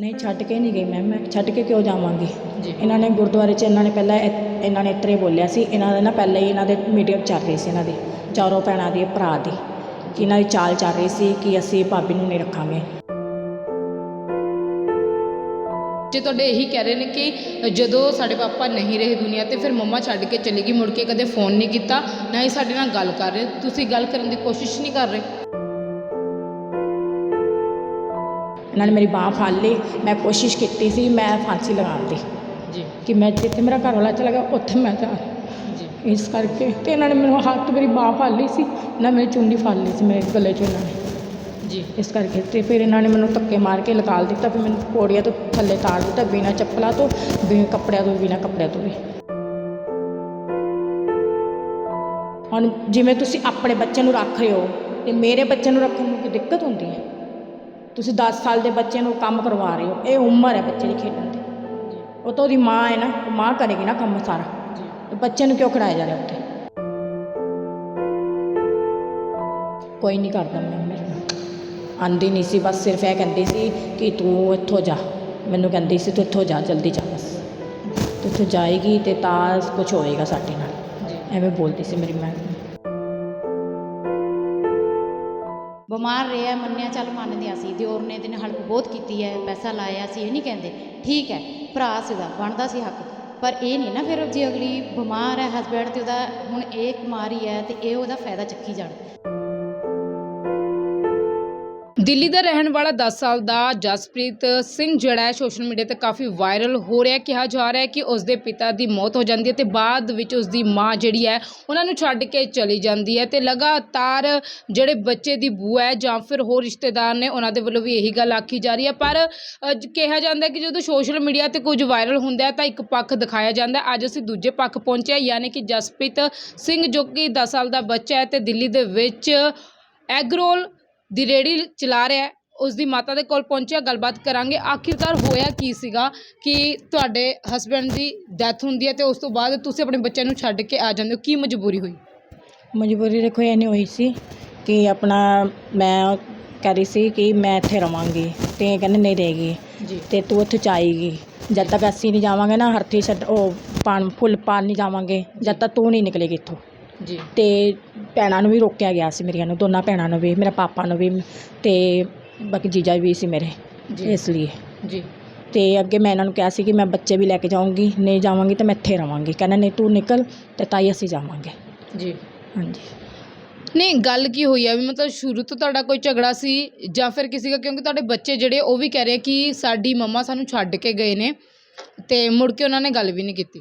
ਨਹੀਂ ਛੱਡ ਕੇ ਨਹੀਂ ਗਈ ਮੈਮ ਮੈਂ। ਛੱਡ ਕੇ ਕਿਉਂ ਜਾਵਾਂਗੀ? ਜੀ। ਇਹਨਾਂ ਨੇ ਗੁਰਦੁਆਰੇ 'ਚ ਇਹਨਾਂ ਨੇ ਪਹਿਲਾਂ ਇਹ- ਇਹਨਾਂ ਨੇ ਇਤਰੇ ਬੋਲਿਆ ਸੀ। ਇਹਨਾਂ ਦੇ ਨਾ ਪਹਿਲਾਂ ਹੀ ਇਹਨਾਂ ਦੇ ਮੀਡੀਅਮ ਚੱਲ ਰਹੀ ਸੀ ਇਹਨਾਂ ਦੀ ਚਾਰੋਂ ਭੈਣਾਂ ਦੀ ਭਰਾ ਦੀ ਕਿ ਇਹਨਾਂ ਦੀ ਚਾਲ ਚੱਲ ਰਹੀ ਸੀ ਕਿ ਅਸੀਂ ਭਾਬੀ ਨੂੰ ਨਹੀਂ ਰੱਖਾਂਗੇ। ਜੇ ਤੁਹਾਡੇ ਇਹੀ ਕਹਿ ਰਹੇ ਨੇ ਕਿ ਜਦੋਂ ਸਾਡੇ ਪਾਪਾ ਨਹੀਂ ਰਹੇ ਦੁਨੀਆ ਤੇ ਫਿਰ ਮੰਮਾ ਛੱਡ ਕੇ ਚਲੀ ਗਈ ਮੁੜ ਕੇ ਕਦੇ ਫੋਨ ਨਹੀਂ ਕੀਤਾ ਨਾ ਹੀ ਸਾਡੇ ਨਾਲ ਗੱਲ ਕਰ ਰਹੇ। ਤੁਸੀਂ ਗੱਲ ਕਰਨ ਦੀ ਕੋਸ਼ਿਸ਼ ਨਹੀਂ ਕਰ ਰਹੇ। ਇਹਨਾਂ ਨੇ ਮੇਰੀ ਬਾਹ ਫੜ ਲਈ ਮੈਂ ਕੋਸ਼ਿਸ਼ ਕੀਤੀ ਸੀ ਮੈਂ ਫਾਂਸੀ ਲਗਾਉਣ ਦੀ ਜੀ ਕਿ ਮੈਂ ਜਿੱਥੇ ਮੇਰਾ ਘਰ ਵਾਲਾ ਚਲਾ ਗਿਆ ਉੱਥੇ ਮੈਂ ਜਾ ਜੀ ਇਸ ਕਰਕੇ ਤੇ ਇਹਨਾਂ ਨੇ ਮੈਨੂੰ ਹੱਥ ਮੇਰੀ ਬਾਹ ਫੜ ਲਈ ਸੀ ਨਾ ਮੇਰੀ ਚੁੰਨੀ ਫੜ ਲਈ ਸੀ ਮੇਰੇ ਗਲੇ 'ਚ ਇਹਨਾਂ ਨੇ ਜੀ ਇਸ ਕਰਕੇ ਤੇ ਫਿਰ ਇਹਨਾਂ ਨੇ ਮੈਨੂੰ ਧੱਕੇ ਮਾਰ ਕੇ ਲਗਾਲ ਦਿੱਤਾ ਫਿਰ ਮੈਨੂੰ ਪੌੜੀਆਂ ਤੋਂ ਥੱਲੇ ਤਾਰ ਦਿੱਤਾ ਬਿਨਾਂ ਚੱਪਲਾਂ ਤੋਂ ਬਿਨਾਂ ਕੱਪੜਿਆਂ ਤੋਂ ਬਿਨਾਂ ਕੱਪੜਿਆਂ ਤੋਂ ਵੀ ਹੁਣ ਜਿਵੇਂ ਤੁਸੀਂ ਆਪਣੇ ਬੱਚੇ ਨੂੰ ਰੱਖ ਰਹੇ ਹੋ ਤੇ ਮੇਰੇ ਬੱਚੇ ਨੂੰ ਰੱਖਣ ਨੂੰ ਕੀ ਦਿੱਕਤ ਹੁੰਦੀ ਹੈ ਤੁਸੀਂ 10 ਸਾਲ ਦੇ ਬੱਚੇ ਨੂੰ ਕੰਮ ਕਰਵਾ ਰਹੇ ਹੋ ਇਹ ਉਮਰ ਹੈ ਬੱਚੇ ਦੀ ਖੇਡਣ ਦੀ। ਉਹ ਤਾਂ ਉਹਦੀ ਮਾਂ ਹੈ ਨਾ ਮਾਂ ਕਰੇਗੀ ਨਾ ਕੰਮ ਸਾਰਾ। ਤੇ ਬੱਚੇ ਨੂੰ ਕਿਉਂ ਖੜਾਇਆ ਜਾ ਰਿਹਾ ਉੱਥੇ? ਕੋਈ ਨਹੀਂ ਕਰਦਾ ਮੈਂ ਮੇਰੇ ਨਾਲ। ਆਂਦੀ ਨਹੀਂ ਸੀ ਬਸ ਸਿਰਫ ਇਹ ਕਹਿੰਦੀ ਸੀ ਕਿ ਤੂੰ ਇੱਥੋਂ ਜਾ। ਮੈਨੂੰ ਕਹਿੰਦੀ ਸੀ ਤੂੰ ਇੱਥੋਂ ਜਾ ਜਲਦੀ ਜਾ ਬਸ। ਤੂੰ ਇੱਥੋਂ ਜਾਏਗੀ ਤੇ ਤਾਂ ਕੁਝ ਹੋਏਗਾ ਸਾਡੇ ਨਾਲ। ਐਵੇਂ ਬੋਲਦੀ ਸੀ ਮੇਰੀ ਮੈਂ। ਬਿਮਾਰ ਰਿਹਾ, ਮੰਨਿਆ, ਚੱਲ ਮੰਨਦੇ ਅਸੀਂ ਦਿਓਰ ਨੇ ਦਿਨ ਹੈਲਪ ਬਹੁਤ ਕੀਤੀ ਹੈ, ਪੈਸਾ ਲਾਇਆ ਸੀ, ਇਹ ਨਹੀਂ ਕਹਿੰਦੇ। ਠੀਕ ਹੈ, ਭਰਾ ਸੀਗਾ, ਬਣਦਾ ਸੀ ਹੱਕ। ਪਰ ਇਹ ਨਹੀਂ ਨਾ ਫਿਰ ਜੇ ਅਗਲੀ ਬਿਮਾਰ ਹੈ ਹਸਬੈਂਡ ਤੇ ਉਹਦਾ ਹੁਣ ਇਹ ਕੁਮਾਰੀ ਹੈ ਤੇ ਇਹ ਉਹਦਾ ਫਾਇਦਾ ਚੱਕੀ ਜਾਣ। ਦਿੱਲੀ ਦਾ ਰਹਿਣ ਵਾਲਾ 10 ਸਾਲ ਦਾ ਜਸਪ੍ਰੀਤ ਸਿੰਘ ਜਿਹੜਾ ਹੈ ਸੋਸ਼ਲ ਮੀਡੀਆ ਤੇ ਕਾਫੀ ਵਾਇਰਲ ਹੋ ਰਿਹਾ ਕਿਹਾ ਜਾ ਰਿਹਾ ਹੈ ਕਿ ਉਸ ਦੇ ਪਿਤਾ ਦੀ ਮੌਤ ਹੋ ਜਾਂਦੀ ਹੈ ਤੇ ਬਾਅਦ ਵਿੱਚ ਉਸ ਦੀ ਮਾਂ ਜਿਹੜੀ ਹੈ ਉਹਨਾਂ ਨੂੰ ਛੱਡ ਕੇ ਚਲੀ ਜਾਂਦੀ ਹੈ ਤੇ ਲਗਾਤਾਰ ਜਿਹੜੇ ਬੱਚੇ ਦੀ ਬੂਆ ਹੈ ਜਾਂ ਫਿਰ ਹੋਰ ਰਿਸ਼ਤੇਦਾਰ ਨੇ ਉਹਨਾਂ ਦੇ ਵੱਲੋਂ ਵੀ ਇਹੀ ਗੱਲ ਆਖੀ ਜਾ ਰਹੀ ਹੈ। ਪਰ ਅ, ਜ- ਕਿਹਾ ਜਾਂਦਾ ਹੈ ਕਿ ਜਦੋਂ ਸੋਸ਼ਲ ਮੀਡੀਆ ਤੇ ਕੁਝ ਵਾਇਰਲ ਹੁੰਦਾ ਹੈ ਤਾਂ ਇੱਕ ਪੱਖ ਦਿਖਾਇਆ ਜਾਂਦਾ ਹੈ। ਅੱਜ ਅਸੀਂ ਦੂਜੇ ਪੱਖ ਪਹੁੰਚੇ ਹਾਂ, ਯਾਨੀ ਕਿ ਜਸਪ੍ਰੀਤ ਸਿੰਘ ਜੋ ਕਿ 10 ਸਾਲ ਦਾ ਬੱਚਾ ਹੈ ਤੇ ਦਿੱਲੀ ਦੇ ਵਿੱਚ ਐਗਰੋਲ ਦੀ ਰੇੜੀ ਚਲਾ ਰਿਹਾ ਉਸ ਦੀ ਮਾਤਾ ਦੇ ਕੋਲ ਪਹੁੰਚਿਆ ਗੱਲਬਾਤ ਕਰਾਂਗੇ। ਆਖਿਰਕਾਰ ਹੋਇਆ ਕੀ ਸੀਗਾ ਕਿ ਤੁਹਾਡੇ ਹਸਬੰਡ ਦੀ ਡੈਥ ਹੁੰਦੀ ਹੈ ਤੇ ਉਸ ਤੋਂ ਬਾਅਦ ਤੁਸੀਂ ਆਪਣੇ ਬੱਚਿਆਂ ਨੂੰ ਛੱਡ ਕੇ ਆ ਜਾਂਦੇ ਹੋ ਕੀ ਮਜਬੂਰੀ ਹੋਈ? ਮਜਬੂਰੀ ਦੇਖੋ ਇਹ ਨਹੀਂ ਹੋਈ ਸੀ ਕਿ ਆਪਣਾ ਮੈਂ ਕਹਿ ਰਹੀ ਸੀ ਕਿ ਮੈਂ ਇੱਥੇ ਰਵਾਂਗੀ ਤੇ ਇਹ ਕਹਿੰਦੇ ਨਹੀਂ ਰਹੇਗੀ ਜੀ। ਤੇ ਤੂੰ ਉੱਥੇ ਚਾਹੇਗੀ ਜਦ ਤੱਕ ਅਸੀਂ ਨਹੀਂ ਜਾਵਾਂਗੇ ਨਾ ਹਰਥੀ ਛੱਡ ਉਹ ਪਾਣ ਫੁੱਲ ਪਾਣ ਨਹੀਂ ਜਾਵਾਂਗੇ ਜਦ ਤੱਕ ਤੂੰ ਨਹੀਂ ਨਿਕਲੇਗੀ ਇੱਥੋਂ। ਜੀ। ਤੇ ਭੈਣਾਂ ਨੂੰ ਵੀ ਰੋਕਿਆ ਗਿਆ ਸੀ ਮੇਰੀਆਂ ਨੂੰ ਦੋਨਾਂ ਭੈਣਾਂ ਨੂੰ ਵੀ ਮੇਰੇ ਪਾਪਾ ਨੂੰ ਵੀ ਤੇ ਬਾਕੀ ਜੀਜਾ ਵੀ ਸੀ ਮੇਰੇ ਜੀ। ਇਸ ਲਈ। ਜੀ। ਤੇ ਅੱਗੇ ਮੈਂ ਇਹਨਾਂ ਨੂੰ ਕਿਹਾ ਸੀ ਕਿ ਮੈਂ ਬੱਚੇ ਵੀ ਲੈ ਕੇ ਜਾਊਂਗੀ ਨਹੀਂ ਜਾਵਾਂਗੀ ਤਾਂ ਮੈਂ ਇੱਥੇ ਰਵਾਂਗੀ। ਕਹਿੰਦਾ ਨਹੀਂ ਤੂੰ ਨਿਕਲ ਤੇ ਤਾਈ ਅਸੀਂ ਜਾਵਾਂਗੇ। ਜੀ। ਹਾਂਜੀ। ਨਹੀਂ ਗੱਲ ਕੀ ਹੋਈ ਹੈ ਵੀ ਮਤਲਬ ਸ਼ੁਰੂ ਤੋਂ ਤੁਹਾਡਾ ਕੋਈ ਝਗੜਾ ਸੀ ਜਾਂ ਫਿਰ ਕਿਸੇ ਦਾ? ਕਿਉਂਕਿ ਤੁਹਾਡੇ ਬੱਚੇ ਜਿਹੜੇ ਉਹ ਵੀ ਕਹਿ ਰਹੇ ਕਿ ਸਾਡੀ ਮੰਮਾ ਸਾਨੂੰ ਛੱਡ ਕੇ ਗਏ ਨੇ ਤੇ ਮੁੜ ਕੇ ਉਹਨਾਂ ਨੇ ਗੱਲ ਵੀ ਨਹੀਂ ਕੀਤੀ।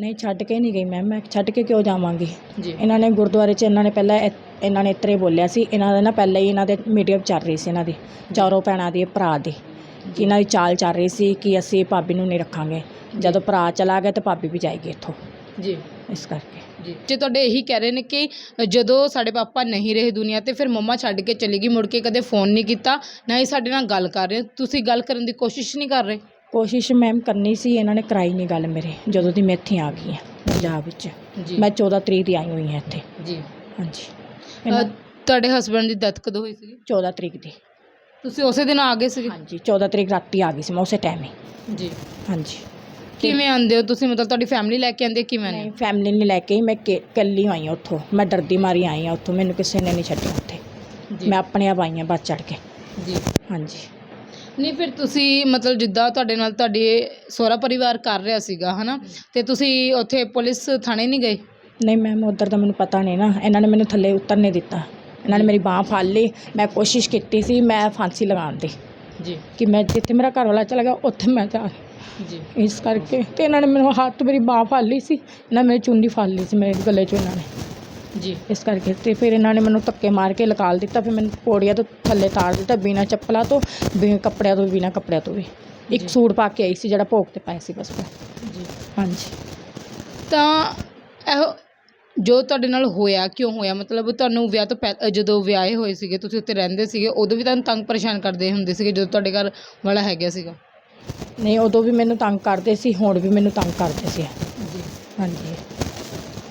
ਨਹੀਂ ਛੱਡ ਕੇ ਨਹੀਂ ਗਈ ਮੈਮ ਮੈਂ ਛੱਡ ਕੇ ਕਿਉਂ ਜਾਵਾਂਗੀ? ਜੀ। ਇਹਨਾਂ ਨੇ ਗੁਰਦੁਆਰੇ 'ਚ ਇਹਨਾਂ ਨੇ ਪਹਿਲਾਂ ਇਹ- ਇਹਨਾਂ ਨੇ ਇਤਰੇ ਬੋਲਿਆ ਸੀ ਇਹਨਾਂ ਦਾ ਨਾ ਪਹਿਲਾਂ ਹੀ ਇਹਨਾਂ ਦੇ ਮੀਡੀਅਮ ਚੱਲ ਰਹੀ ਸੀ ਇਹਨਾਂ ਦੀ ਚਾਰੋਂ ਭੈਣਾਂ ਦੀ ਭਰਾ ਦੀ ਕਿ ਇਹਨਾਂ ਦੀ ਚਾਲ ਚੱਲ ਰਹੀ ਸੀ ਕਿ ਅਸੀਂ ਭਾਬੀ ਨੂੰ ਨਹੀਂ ਰੱਖਾਂਗੇ। ਜਦੋਂ ਭਰਾ ਚਲਾ ਗਿਆ ਤਾਂ ਭਾਬੀ ਵੀ ਜਾਏਗੀ ਇੱਥੋਂ। ਜੀ। ਇਸ ਕਰਕੇ। ਜੀ। ਜੇ ਤੁਹਾਡੇ ਇਹੀ ਕਹਿ ਰਹੇ ਨੇ ਕਿ ਜਦੋਂ ਸਾਡੇ ਪਾਪਾ ਨਹੀਂ ਰਹੇ ਦੁਨੀਆ ਤੇ ਫਿਰ ਮੰਮਾ ਛੱਡ ਕੇ ਚਲੀ ਗਈ ਮੁੜ ਕੇ ਕਦੇ ਫੋਨ ਨਹੀਂ ਕੀਤਾ ਨਾ ਹੀ ਸਾਡੇ ਨਾਲ ਗੱਲ ਕਰ ਰਹੇ। ਤੁਸੀਂ ਗੱਲ ਕਰਨ ਦੀ ਕੋਸ਼ਿਸ਼ ਨਹੀਂ ਕਰ ਰਹੇ? ਕੋਸ਼ਿਸ਼ ਮੈਮ ਕਰਨੀ ਸੀ ਇਹਨਾਂ ਨੇ ਕਰਾਈ ਨਹੀਂ ਗੱਲ ਮੇਰੇ ਜਦੋਂ ਦੀ ਮੈਂ ਇੱਥੇ ਆ ਗਈ ਹਾਂ ਪੰਜਾਬ ਵਿੱਚ। ਜੀ। ਮੈਂ 14 ਤਰੀਕ ਦੀ ਆਈ ਹੋਈ ਹਾਂ ਇੱਥੇ। ਜੀ। ਹਾਂਜੀ। ਇਹਨਾਂ- ਤੁਹਾਡੇ ਹਸਬੰਡ ਦੀ ਡੈਥ ਕਦੋਂ ਹੋਈ ਸੀ 14 ਤਰੀਕ ਦੀ। ਤੁਸੀਂ ਉਸੇ ਦਿਨ ਆ ਗਏ ਸੀਗੇ? ਹਾਂਜੀ 14 ਤਰੀਕ ਰਾਤੀ ਆ ਗਈ ਸੀ ਮੈਂ ਉਸੇ ਟਾਈਮ ਹੀ। ਜੀ। ਹਾਂਜੀ। ਕਿਵੇਂ ਆਂਦੇ ਹੋ ਤੁਸੀਂ? ਮਤਲਬ ਤੁਹਾਡੀ ਫੈਮਿਲੀ ਲੈ ਕੇ ਆਂਦੇ ਕਿਵੇਂ ਨਹੀਂ ਨੇ ਫੈਮਿਲੀ ਨੇ ਲੈ ਕੇ ਹੀ ਮੈਂ ਕੇ- ਇਕੱਲੀ ਆਈ ਹਾਂ ਉੱਥੋਂ। ਮੈਂ ਡਰਦੀ ਮਾਰੀ ਆਈ ਹਾਂ ਉੱਥੋਂ ਮੈਨੂੰ ਕਿਸੇ ਨੇ ਨਹੀਂ ਛੱਡਿਆ ਉੱਥੇ। ਜੀ। ਮੈਂ ਆਪਣੇ ਆਪ ਆਈ ਹਾਂ ਬੱਸ ਚੜ ਕੇ। ਜੀ। ਹਾਂਜੀ। ਨਹੀਂ ਫਿਰ ਤੁਸੀਂ ਮਤਲਬ ਜਿੱਦਾਂ ਤੁਹਾਡੇ ਨਾਲ ਤੁਹਾਡੇ ਸਹੁਰਾ ਪਰਿਵਾਰ ਕਰ ਰਿਹਾ ਸੀਗਾ ਹਨਾ? ਤੇ ਤੁਸੀਂ ਉੱਥੇ ਪੁਲਿਸ ਥਾਣੇ ਨਹੀਂ ਗਏ? ਨਹੀਂ ਮੈਮ ਉੱਧਰ ਦਾ ਮੈਨੂੰ ਪਤਾ ਨਹੀਂ ਨਾ। ਇਹਨਾਂ ਨੇ ਮੈਨੂੰ ਥੱਲੇ ਉਤਰ ਨਹੀਂ ਦਿੱਤਾ। ਇਹਨਾਂ ਨੇ ਮੇਰੀ ਬਾਹ ਫੜ ਲਈ। ਮੈਂ ਕੋਸ਼ਿਸ਼ ਕੀਤੀ ਸੀ ਮੈਂ ਫਾਂਸੀ ਲਗਾਉਣ ਦੀ। ਜੀ। ਕਿ ਮੈਂ ਜਿੱਥੇ ਮੇਰਾ ਘਰ ਵਾਲਾ ਚਲਾ ਗਿਆ ਉੱਥੇ ਮੈਂ ਜਾ ਜੀ। ਇਸ ਕਰਕੇ ਤੇ ਇਹਨਾਂ ਨੇ ਮੈਨੂੰ ਹੱਥ ਮੇਰੀ ਬਾਹ ਫੜ ਲਈ ਸੀ। ਇਹਨਾਂ ਮੇਰੀ ਚੁੰਨੀ ਫੜ ਲਈ ਸੀ ਮੇਰੇ ਗਲੇ 'ਚੋਂ ਇਹਨਾਂ ਨੇ। ਜੀ। ਇਸ ਕਰਕੇ ਤੇ ਫਿਰ ਇਹਨਾਂ ਨੇ ਮੈਨੂੰ ਧੱਕੇ ਮਾਰ ਕੇ ਲਗਾਲ ਦਿੱਤਾ ਫਿਰ ਮੈਨੂੰ ਪੌੜੀਆਂ ਤੋਂ ਥੱਲੇ ਤਾਰ ਦਿੱਤਾ ਬਿਨਾਂ ਚੱਪਲਾਂ ਤੋਂ ਬਿਨਾਂ ਕੱਪੜਿਆਂ ਤੋਂ ਬਿਨਾਂ ਕੱਪੜਿਆਂ ਤੋਂ ਵੀ। ਇੱਕ ਸੂਟ ਪਾ ਕੇ ਆਈ ਸੀ ਜਿਹੜਾ ਭੋਗ ਤੇ ਪਾਇਆ ਸੀ ਬਸ ਮੈਂ। ਜੀ। ਹਾਂਜੀ। ਤਾਂ ਇਹੋ ਜੋ ਤੁਹਾਡੇ ਨਾਲ ਹੋਇਆ ਕਿਉਂ ਹੋਇਆ? ਮਤਲਬ ਤੁਹਾਨੂੰ ਵਿਆਹ ਤੋਂ ਪਹਿਲਾਂ ਜਦੋਂ ਵਿਆਹੇ ਹੋਏ ਸੀਗੇ ਤੁਸੀਂ ਉੱਥੇ ਰਹਿੰਦੇ ਸੀਗੇ ਉਦੋਂ ਵੀ ਤੁਹਾਨੂੰ ਤੰਗ ਪਰੇਸ਼ਾਨ ਕਰਦੇ ਹੁੰਦੇ ਸੀਗੇ ਜਦੋਂ ਤੁਹਾਡੇ ਘਰ ਵਾਲਾ ਹੈਗਾ ਸੀਗਾ? ਨਹੀਂ ਉਦੋਂ ਵੀ ਮੈਨੂੰ ਤੰਗ ਕਰਦੇ ਸੀ ਹੁਣ ਵੀ ਮੈਨੂੰ ਤੰਗ ਕਰਦੇ ਸੀ। ਜੀ। ਹਾਂਜੀ।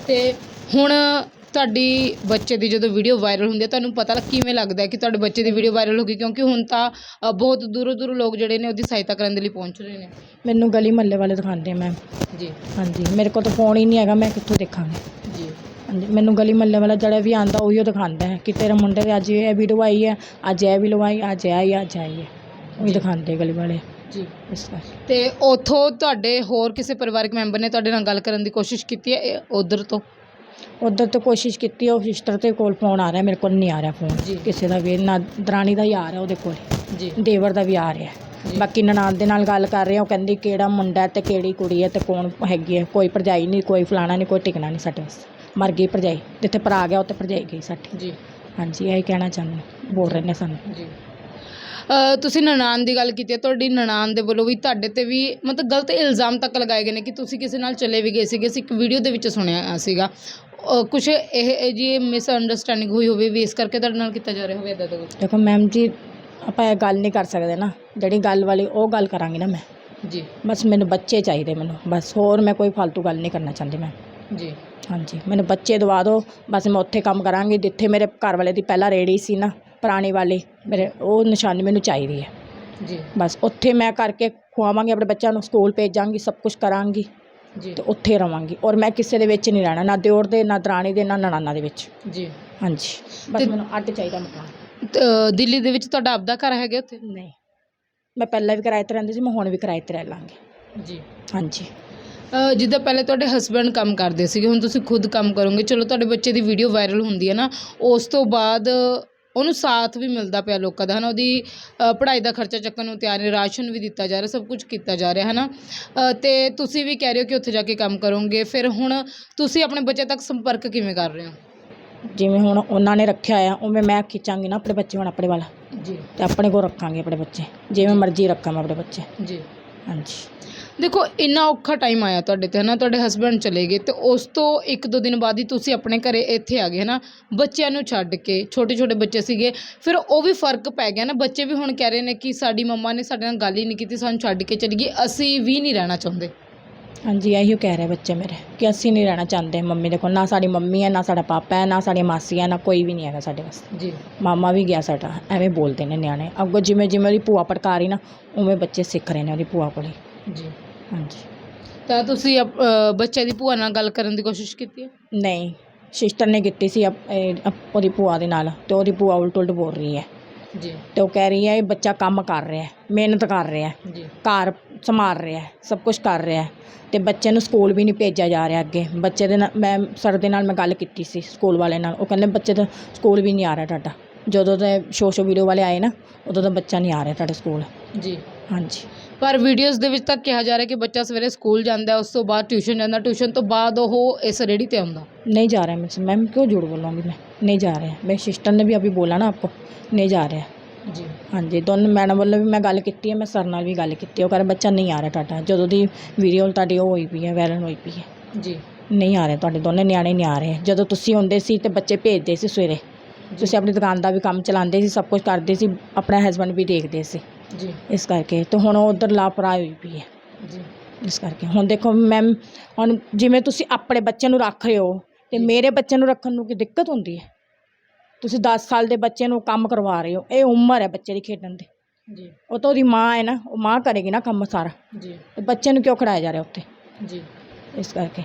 ਤੇ ਹੁਣ ਤੁਹਾਡੀ ਬੱਚੇ ਦੀ ਜਦੋਂ ਵੀਡੀਓ ਵਾਇਰਲ ਹੁੰਦੀ ਹੈ ਤੁਹਾਨੂੰ ਪਤਾ ਲੱਗ ਕਿਵੇਂ ਲੱਗਦਾ ਹੈ ਕਿ ਤੁਹਾਡੇ ਬੱਚੇ ਦੀ ਵੀਡੀਓ ਵਾਇਰਲ ਹੋ ਗਈ? ਕਿਉਂਕਿ ਹੁਣ ਤਾਂ ਅ, ਬਹੁਤ ਦੂਰੋਂ ਦੂਰੋਂ ਲੋਕ ਜਿਹੜੇ ਨੇ ਉਹਦੀ ਸਹਾਇਤਾ ਕਰਨ ਦੇ ਲਈ ਪਹੁੰਚ ਰਹੇ ਨੇ। ਮੈਨੂੰ ਗਲੀ ਮਹੱਲੇ ਵਾਲੇ ਦਿਖਾਉਂਦੇ ਆ ਮੈਮ ਜੀ। ਹਾਂਜੀ ਮੇਰੇ ਕੋਲ ਤਾਂ ਫੋਨ ਹੀ ਨਹੀਂ ਹੈਗਾ ਮੈਂ ਕਿੱਥੋਂ ਦੇਖਾਂਗੀ? ਜੀ। ਹਾਂਜੀ ਮੈਨੂੰ ਗਲੀ ਮਹੱਲੇ ਵਾਲਾ ਜਿਹੜਾ ਵੀ ਆਂਦਾ ਉਹੀ ਉਹ ਦਿਖਾਉਂਦਾ ਹੈ ਕਿ ਤੇਰੇ ਮੁੰਡੇ ਦੇ ਅੱਜ ਇਹ ਵੀਡੀਓ ਆਈ ਹੈ ਅੱਜ ਇਹ ਵੀ ਲਵਾਈ ਅੱਜ ਇਹ ਆਈ ਅੱਜ ਆਈ ਹੈ। ਉਹੀ ਦਿਖਾਉਂਦੇ ਗਲੀ ਵਾਲੇ। ਜੀ। ਇਸ ਕਰਕੇ। ਤੇ ਉਥੋਂ ਤੁਹਾਡੇ ਹੋਰ ਕਿਸੇ ਪਰਿਵਾਰਕ ਮੈਂਬਰ ਨੇ ਤੁਹਾਡੇ ਨਾਲ ਗੱਲ ਕਰਨ ਦੀ ਕੋਸ਼ਿਸ਼ ਕੀਤੀ ਹੈ ਉਧਰ ਤੋਂ? ਉਧਰ ਤੋਂ ਕੋਸ਼ਿਸ਼ ਕੀਤੀ ਉਹ ਸਿਸਟਰ ਦੇ ਕੋਲ ਫੋਨ ਆ ਰਿਹਾ ਮੇਰੇ ਕੋਲ ਨਹੀਂ ਆ ਰਿਹਾ। ਫੋਨ ਕਿਸੇ ਦਾ ਵੀ ਨਾ ਦਰਾਣੀ ਦਾ ਹੀ ਆ ਰਿਹਾ ਉਹਦੇ ਕੋਲ। ਜੀ। ਦੇਵਰ ਦਾ ਵੀ ਆ ਰਿਹਾ। ਬਾਕੀ ਨਨਾਣ ਦੇ ਨਾਲ ਗੱਲ ਕਰ ਰਹੇ ਉਹ ਕਹਿੰਦੀ ਕਿਹੜਾ ਮੁੰਡਾ ਤੇ ਕਿਹੜੀ ਕੁੜੀ ਹੈ ਤੇ ਕੌਣ ਹੈਗੀ ਹੈ ਕੋਈ ਭਰਜਾਈ ਨਹੀਂ ਕੋਈ ਫਲਾਣਾ ਨਹੀਂ ਕੋਈ ਟਿਕਣਾ ਨਹੀਂ ਸਾਡੇ ਵਾਸਤੇ। ਮਰ ਗਈ ਭਰਜਾਈ ਜਿੱਥੇ ਭਰਾ ਗਿਆ ਉੱਥੇ ਭਰਜਾਈ ਗਈ ਸਾਡੀ। ਜੀ। ਹਾਂਜੀ ਇਹੀ ਕਹਿਣਾ ਚਾਹੁੰਦੇ ਬੋਲ ਰਹੇ ਨੇ ਸਾਨੂੰ। ਜੀ। ਤੁਸੀਂ ਨਨਾਣ ਦੀ ਗੱਲ ਕੀਤੀ ਹੈ ਤੁਹਾਡੀ ਨਨਾਣ ਦੇ ਵੱਲੋਂ ਵੀ ਤੁਹਾਡੇ ਤੇ ਵੀ ਮਤਲਬ ਗਲਤ ਇਲਜ਼ਾਮ ਤੱਕ ਲਗਾਏ ਗਏ ਨੇ ਕਿ ਤੁਸੀਂ ਕਿਸੇ ਨਾਲ ਚਲੇ ਵੀ ਗਏ ਸੀਗੇ ਅਸੀਂ ਇੱਕ ਵੀਡੀਓ ਦੇ ਵਿੱਚ ਸੁਣਿਆ ਸੀਗਾ। ਕੁਝ ਇਹ ਜੀ ਮਿਸ ਅੰਡਰਸਟੈਂਡਿੰਗ ਹੋਈ ਹੋਵੇ ਵੀ ਇਸ ਕਰਕੇ ਤੁਹਾਡੇ ਨਾਲ ਕੀਤਾ ਜਾ ਰਿਹਾ ਹੋਵੇ ਇਦਾਂ ਦਾ ਕੁਝ ਦੇਖੋ ਮੈਮ ਜੀ ਆਪਾਂ ਇਹ ਗੱਲ ਨਹੀਂ ਕਰ ਸਕਦੇ ਨਾ। ਜਿਹੜੀ ਗੱਲ ਵਾਲੀ ਉਹ ਗੱਲ ਕਰਾਂਗੀ ਨਾ ਮੈਂ। ਜੀ। ਬਸ ਮੈਨੂੰ ਬੱਚੇ ਚਾਹੀਦੇ ਮੈਨੂੰ। ਬਸ ਹੋਰ ਮੈਂ ਕੋਈ ਫालतू ਗੱਲ ਨਹੀਂ ਕਰਨਾ ਚਾਹੁੰਦੀ ਮੈਂ। ਜੀ। ਹਾਂਜੀ। ਮੈਨੂੰ ਬੱਚੇ ਦਵਾ ਦਿਓ। ਬਸ ਮੈਂ ਉੱਥੇ ਕੰਮ ਕਰਾਂਗੀ ਜਿੱਥੇ ਮੇਰੇ ਘਰ ਵਾਲੇ ਦੀ ਪਹਿਲਾਂ ਰੇੜੀ ਸੀ ਨਾ ਪੁਰਾਣੀ ਵਾਲੀ ਮੇਰੇ ਉਹ ਨਿਸ਼ਾਨੀ ਮੈਨੂੰ ਚਾਹੀਦੀ ਹੈ। ਜੀ। ਬਸ ਉੱਥੇ ਮੈਂ ਕਰਕੇ ਖਵਾਵਾਂਗੀ ਆਪਣੇ ਬੱਚਿਆਂ ਨੂੰ ਸਕੂਲ ਭੇਜਾਂਗੀ ਸਭ ਕੁਝ ਕਰਾਂਗੀ। ਜੀ। ਤੇ ਉੱਥੇ ਰਵਾਂਗੀ। ਔਰ ਮੈਂ ਕਿਸੇ ਦੇ ਵਿੱਚ ਨਹੀਂ ਰਹਿਣਾ ਨਾ ਦਿਓਰ ਦੇ ਨਾ ਦਰਾਣੀ ਦੇ ਨਾ ਨਨਾਨਾ ਦੇ ਵਿੱਚ। ਜੀ। ਹਾਂਜੀ। ਬਸ ਤੇ- ਮੈਨੂੰ ਅੱਡ ਚਾਹੀਦਾ ਮਕਾਨ। ਅ, ਦਿੱਲੀ ਦੇ ਵਿੱਚ ਤੁਹਾਡਾ ਆਪਦਾ ਘਰ ਹੈਗਾ ਉੱਥੇ? ਨਹੀਂ। ਮੈਂ ਪਹਿਲਾਂ ਵੀ ਕਿਰਾਏ ਤੇ ਰਹਿੰਦੀ ਸੀ ਮੈਂ ਹੁਣ ਵੀ ਕਿਰਾਏ ਤੇ ਰਹਿ ਲਾਂਗੀ। ਜੀ। ਹਾਂਜੀ। ਅ, ਜਿੱਦਾਂ ਪਹਿਲੇ ਤੁਹਾਡੇ ਹਸਬੰਡ ਕੰਮ ਕਰਦੇ ਸੀਗੇ ਹੁਣ ਤੁਸੀਂ ਖੁਦ ਕੰਮ ਕਰੋਗੇ। ਚਲੋ ਤੁਹਾਡੇ ਬੱਚੇ ਦੀ ਵੀਡੀਓ ਵਾਇਰਲ ਹੁੰਦੀ ਹੈ ਨਾ ਉਸ ਤੋਂ ਬਾਅਦ ਉਹਨੂੰ ਸਾਥ ਵੀ ਮਿਲਦਾ ਪਿਆ ਲੋਕਾਂ ਦਾ ਹਨਾ? ਉਹਦੀ ਪੜ੍ਹਾਈ ਦਾ ਖਰਚਾ ਚੱਕਣ ਨੂੰ ਤਿਆਰ ਹੈ ਰਾਸ਼ਨ ਵੀ ਦਿੱਤਾ ਜਾ ਰਿਹਾ ਸਭ ਕੁਝ ਕੀਤਾ ਜਾ ਰਿਹਾ ਹਨਾ? ਅ, ਤੇ ਤੁਸੀਂ ਵੀ ਕਹਿ ਰਹੇ ਹੋ ਕਿ ਉੱਥੇ ਜਾ ਕੇ ਕੰਮ ਕਰੋਗੇ ਫਿਰ ਹੁਣ ਤੁਸੀਂ ਆਪਣੇ ਬੱਚੇ ਤੱਕ ਸੰਪਰਕ ਕਿਵੇਂ ਕਰ ਰਹੇ ਹੋ? ਜਿਵੇਂ ਹੁਣ ਉਹਨਾਂ ਨੇ ਰੱਖਿਆ ਆ ਉਵੇਂ ਮੈਂ ਖਿੱਚਾਂਗੀ ਨਾ ਆਪਣੇ ਬੱਚੇ ਹੁਣ ਆਪਣੇ ਵੱਲ। ਜੀ। ਤੇ ਆਪਣੇ ਕੋਲ ਰੱਖਾਂਗੇ ਆਪਣੇ ਬੱਚੇ ਜਿਵੇਂ ਮਰਜ਼ੀ ਰੱਖਾਂ ਮੈਂ ਆਪਣੇ ਬੱਚੇ। ਜੀ। ਹਾਂਜੀ। ਦੇਖੋ ਇੰਨਾ ਔਖਾ ਟਾਈਮ ਆਇਆ ਤੁਹਾਡੇ ਤੇ ਹਨਾ? ਤੁਹਾਡੇ ਹਸਬੰਡ ਚਲੇ ਗਏ ਤੇ ਉਸ ਤੋਂ ਇੱਕ ਦੋ ਦਿਨ ਬਾਅਦ ਹੀ ਤੁਸੀਂ ਆਪਣੇ ਘਰੇ ਇੱਥੇ ਆ ਗਏ ਹਨਾ? ਬੱਚਿਆਂ ਨੂੰ ਛੱਡ ਕੇ ਛੋਟੇ ਛੋਟੇ ਬੱਚੇ ਸੀਗੇ ਫਿਰ ਉਹ ਵੀ ਫ਼ਰਕ ਪੈ ਗਿਆ ਨਾ? ਬੱਚੇ ਵੀ ਹੁਣ ਕਹਿ ਰਹੇ ਨੇ ਕਿ ਸਾਡੀ ਮੰਮਾ ਨੇ ਸਾਡੇ ਨਾਲ ਗੱਲ ਹੀ ਨਹੀਂ ਕੀਤੀ ਸਾਨੂੰ ਛੱਡ ਕੇ ਚਲੀ ਗਈ ਅਸੀਂ ਵੀ ਨਹੀਂ ਰਹਿਣਾ ਚਾਹੁੰਦੇ। ਹਾਂਜੀ ਇਹੀਓ ਕਹਿ ਰਹੇ ਬੱਚੇ ਮੇਰੇ ਕਿ ਅਸੀਂ ਨਹੀਂ ਰਹਿਣਾ ਚਾਹੁੰਦੇ ਮੰਮੀ ਦੇ ਕੋਲ ਨਾ ਸਾਡੀ ਮੰਮੀ ਹੈ ਨਾ ਸਾਡਾ ਪਾਪਾ ਹੈ ਨਾ ਸਾਡੀ ਮਾਸੀ ਹੈ ਨਾ ਕੋਈ ਵੀ ਨਹੀਂ ਹੈਗਾ ਸਾਡੇ ਵਾਸਤੇ। ਜੀ। ਮਾਮਾ ਵੀ ਗਿਆ ਸਾਡਾ ਐਵੇਂ ਬੋਲਦੇ ਨੇ ਨਿਆਣੇ। ਅੱਗੋਂ ਜਿਵੇਂ ਜਿਵੇਂ ਉਹਦੀ ਭੂਆ ਪਟਕਾ ਰਹੀ ਨਾ ਉਵੇਂ ਬੱਚੇ ਸਿੱਖ ਰਹੇ ਨੇ ਉਹਦੀ ਭੂਆ ਕੋਲੇ ਜੀ। ਹਾਂਜੀ। ਤਾਂ ਤੁਸੀਂ ਅਪ- ਅ, ਬੱਚੇ ਦੀ ਭੂਆ ਨਾਲ ਗੱਲ ਕਰਨ ਦੀ ਕੋਸ਼ਿਸ਼ ਕੀਤੀ ਹੈ? ਨਹੀਂ ਸਿਸਟਰ ਨੇ ਕੀਤੀ ਸੀ ਅਪ- ਇਹ ਅਪ- ਉਹਦੀ ਭੂਆ ਦੇ ਨਾਲ ਤੇ ਉਹਦੀ ਭੂਆ ਉਲਟ ਉਲਟ ਬੋਲ ਰਹੀ ਹੈ। ਜੀ। ਤੇ ਉਹ ਕਹਿ ਰਹੀ ਹੈ ਇਹ ਬੱਚਾ ਕੰਮ ਕਰ ਰਿਹਾ ਹੈ ਮਿਹਨਤ ਕਰ ਰਿਹਾ ਹੈ ਜੀ। ਘਰ ਸੰਭਾਲ ਰਿਹਾ ਹੈ ਸਭ ਕੁਝ ਕਰ ਰਿਹਾ ਹੈ ਤੇ ਬੱਚੇ ਨੂੰ ਸਕੂਲ ਵੀ ਨਹੀਂ ਭੇਜਿਆ ਜਾ ਰਿਹਾ ਅੱਗੇ। ਬੱਚੇ ਦੇ ਨਾਲ ਮੈਂ ਸਰ ਦੇ ਨਾਲ ਮੈਂ ਗੱਲ ਕੀਤੀ ਸੀ ਸਕੂਲ ਵਾਲੇ ਨਾਲ। ਉਹ ਕਹਿੰਦੇ ਬੱਚੇ ਦਾ ਸਕੂਲ ਵੀ ਨਹੀਂ ਆ ਰਿਹਾ ਤੁਹਾਡਾ। ਜਦੋਂ ਦੇ ਸ਼ੋਸ਼ੋ ਵੀਡੀਓ ਵਾਲੇ ਆਏ ਨਾ ਉਦੋਂ ਦਾ ਬੱਚਾ ਨਹੀਂ ਆ ਰਿਹਾ ਤੁਹਾਡੇ ਸਕੂਲ। ਜੀ। ਹਾਂਜੀ। ਪਰ ਵੀਡੀਓਜ਼ ਦੇ ਵਿੱਚ ਤਾਂ ਕਿਹਾ ਜਾ ਰਿਹਾ ਕਿ ਬੱਚਾ ਸਵੇਰੇ ਸਕੂਲ ਜਾਂਦਾ ਹੈ, ਉਸ ਤੋਂ ਬਾਅਦ ਟਿਊਸ਼ਨ ਜਾਂਦਾ ਟਿਊਸ਼ਨ ਤੋਂ ਬਾਅਦ ਉਹ ਇਸ ਰੇੜੀ ਤੇ ਆਉਂਦਾ नहीं जा रहा है मुझसे मैम क्यों झूठ बोलूँगी मैं नहीं जा रहा है मेरी सिस्टर ने भी अभी बोला ना आपको नहीं जा रहा है ਜੀ ਹਾਂਜੀ ਦੋਨੋਂ ਮੈਡਮ ਵੱਲੋਂ ਵੀ ਮੈਂ ਗੱਲ ਕੀਤੀ ਹੈ ਮੈਂ ਸਰ ਨਾਲ ਵੀ ਗੱਲ ਕੀਤੀ ਹੈ ਉਹ ਕਹਿੰਦੇ ਬੱਚਾ ਨਹੀਂ ਆ ਰਿਹਾ ਤੁਹਾਡਾ ਜਦੋਂ ਦੀ ਵੀਡੀਓ ਤੁਹਾਡੀ ਉਹ ਹੋਈ ਪਈ ਹੈ ਵਾਇਰਲ ਹੋਈ ਪਈ ਹੈ ਜੀ ਨਹੀਂ ਆ ਰਹੇ ਤੁਹਾਡੇ ਦੋਨੇ ਨਿਆਣੇ ਨਹੀਂ ਆ ਰਹੇ ਜਦੋਂ ਤੁਸੀਂ ਹੁੰਦੇ ਸੀ ਤੇ ਬੱਚੇ ਭੇਜਦੇ ਸੀ ਸਵੇਰੇ ਤੁਸੀਂ ਆਪਣੀ ਦੁਕਾਨ ਦਾ ਵੀ ਕੰਮ ਚਲਾਉਂਦੇ ਸੀ ਸਭ ਕੁਝ ਕਰਦੇ ਸੀ ਆਪਣਾ ਹਸਬੰਡ ਵੀ ਦੇਖਦੇ ਸੀ ਜੀ। ਇਸ ਕਰਕੇ ਤੇ ਹੁਣ ਉਹ ਉਧਰ ਲਾਪਰਵਾਹੀ ਹੋਈ ਪਈ ਹੈ। ਜੀ। ਇਸ ਕਰਕੇ ਹੁਣ ਦੇਖੋ ਮੈਮ ਹੁਣ ਜਿਵੇਂ ਤੁਸੀਂ ਆਪਣੇ ਬੱਚੇ ਨੂੰ ਰੱਖ ਰਹੇ ਹੋ ਤੇ ਮੇਰੇ ਬੱਚੇ ਨੂੰ ਰੱਖਣ ਨੂੰ ਕੀ ਦਿੱਕਤ ਹੁੰਦੀ ਹੈ? ਤੁਸੀਂ 10 ਸਾਲ ਦੇ ਬੱਚੇ ਨੂੰ ਕੰਮ ਕਰਵਾ ਰਹੇ ਹੋ ਇਹ ਉਮਰ ਹੈ ਬੱਚੇ ਦੀ ਖੇਡਣ ਦੀ। ਜੀ। ਉਹ ਤਾਂ ਉਹਦੀ ਮਾਂ ਹੈ ਨਾ ਉਹ ਮਾਂ ਕਰੇਗੀ ਨਾ ਕੰਮ ਸਾਰਾ। ਜੀ। ਤੇ ਬੱਚੇ ਨੂੰ ਕਿਉਂ ਖੜਾਇਆ ਜਾ ਰਿਹਾ ਉੱਥੇ? ਜੀ। ਇਸ ਕਰਕੇ।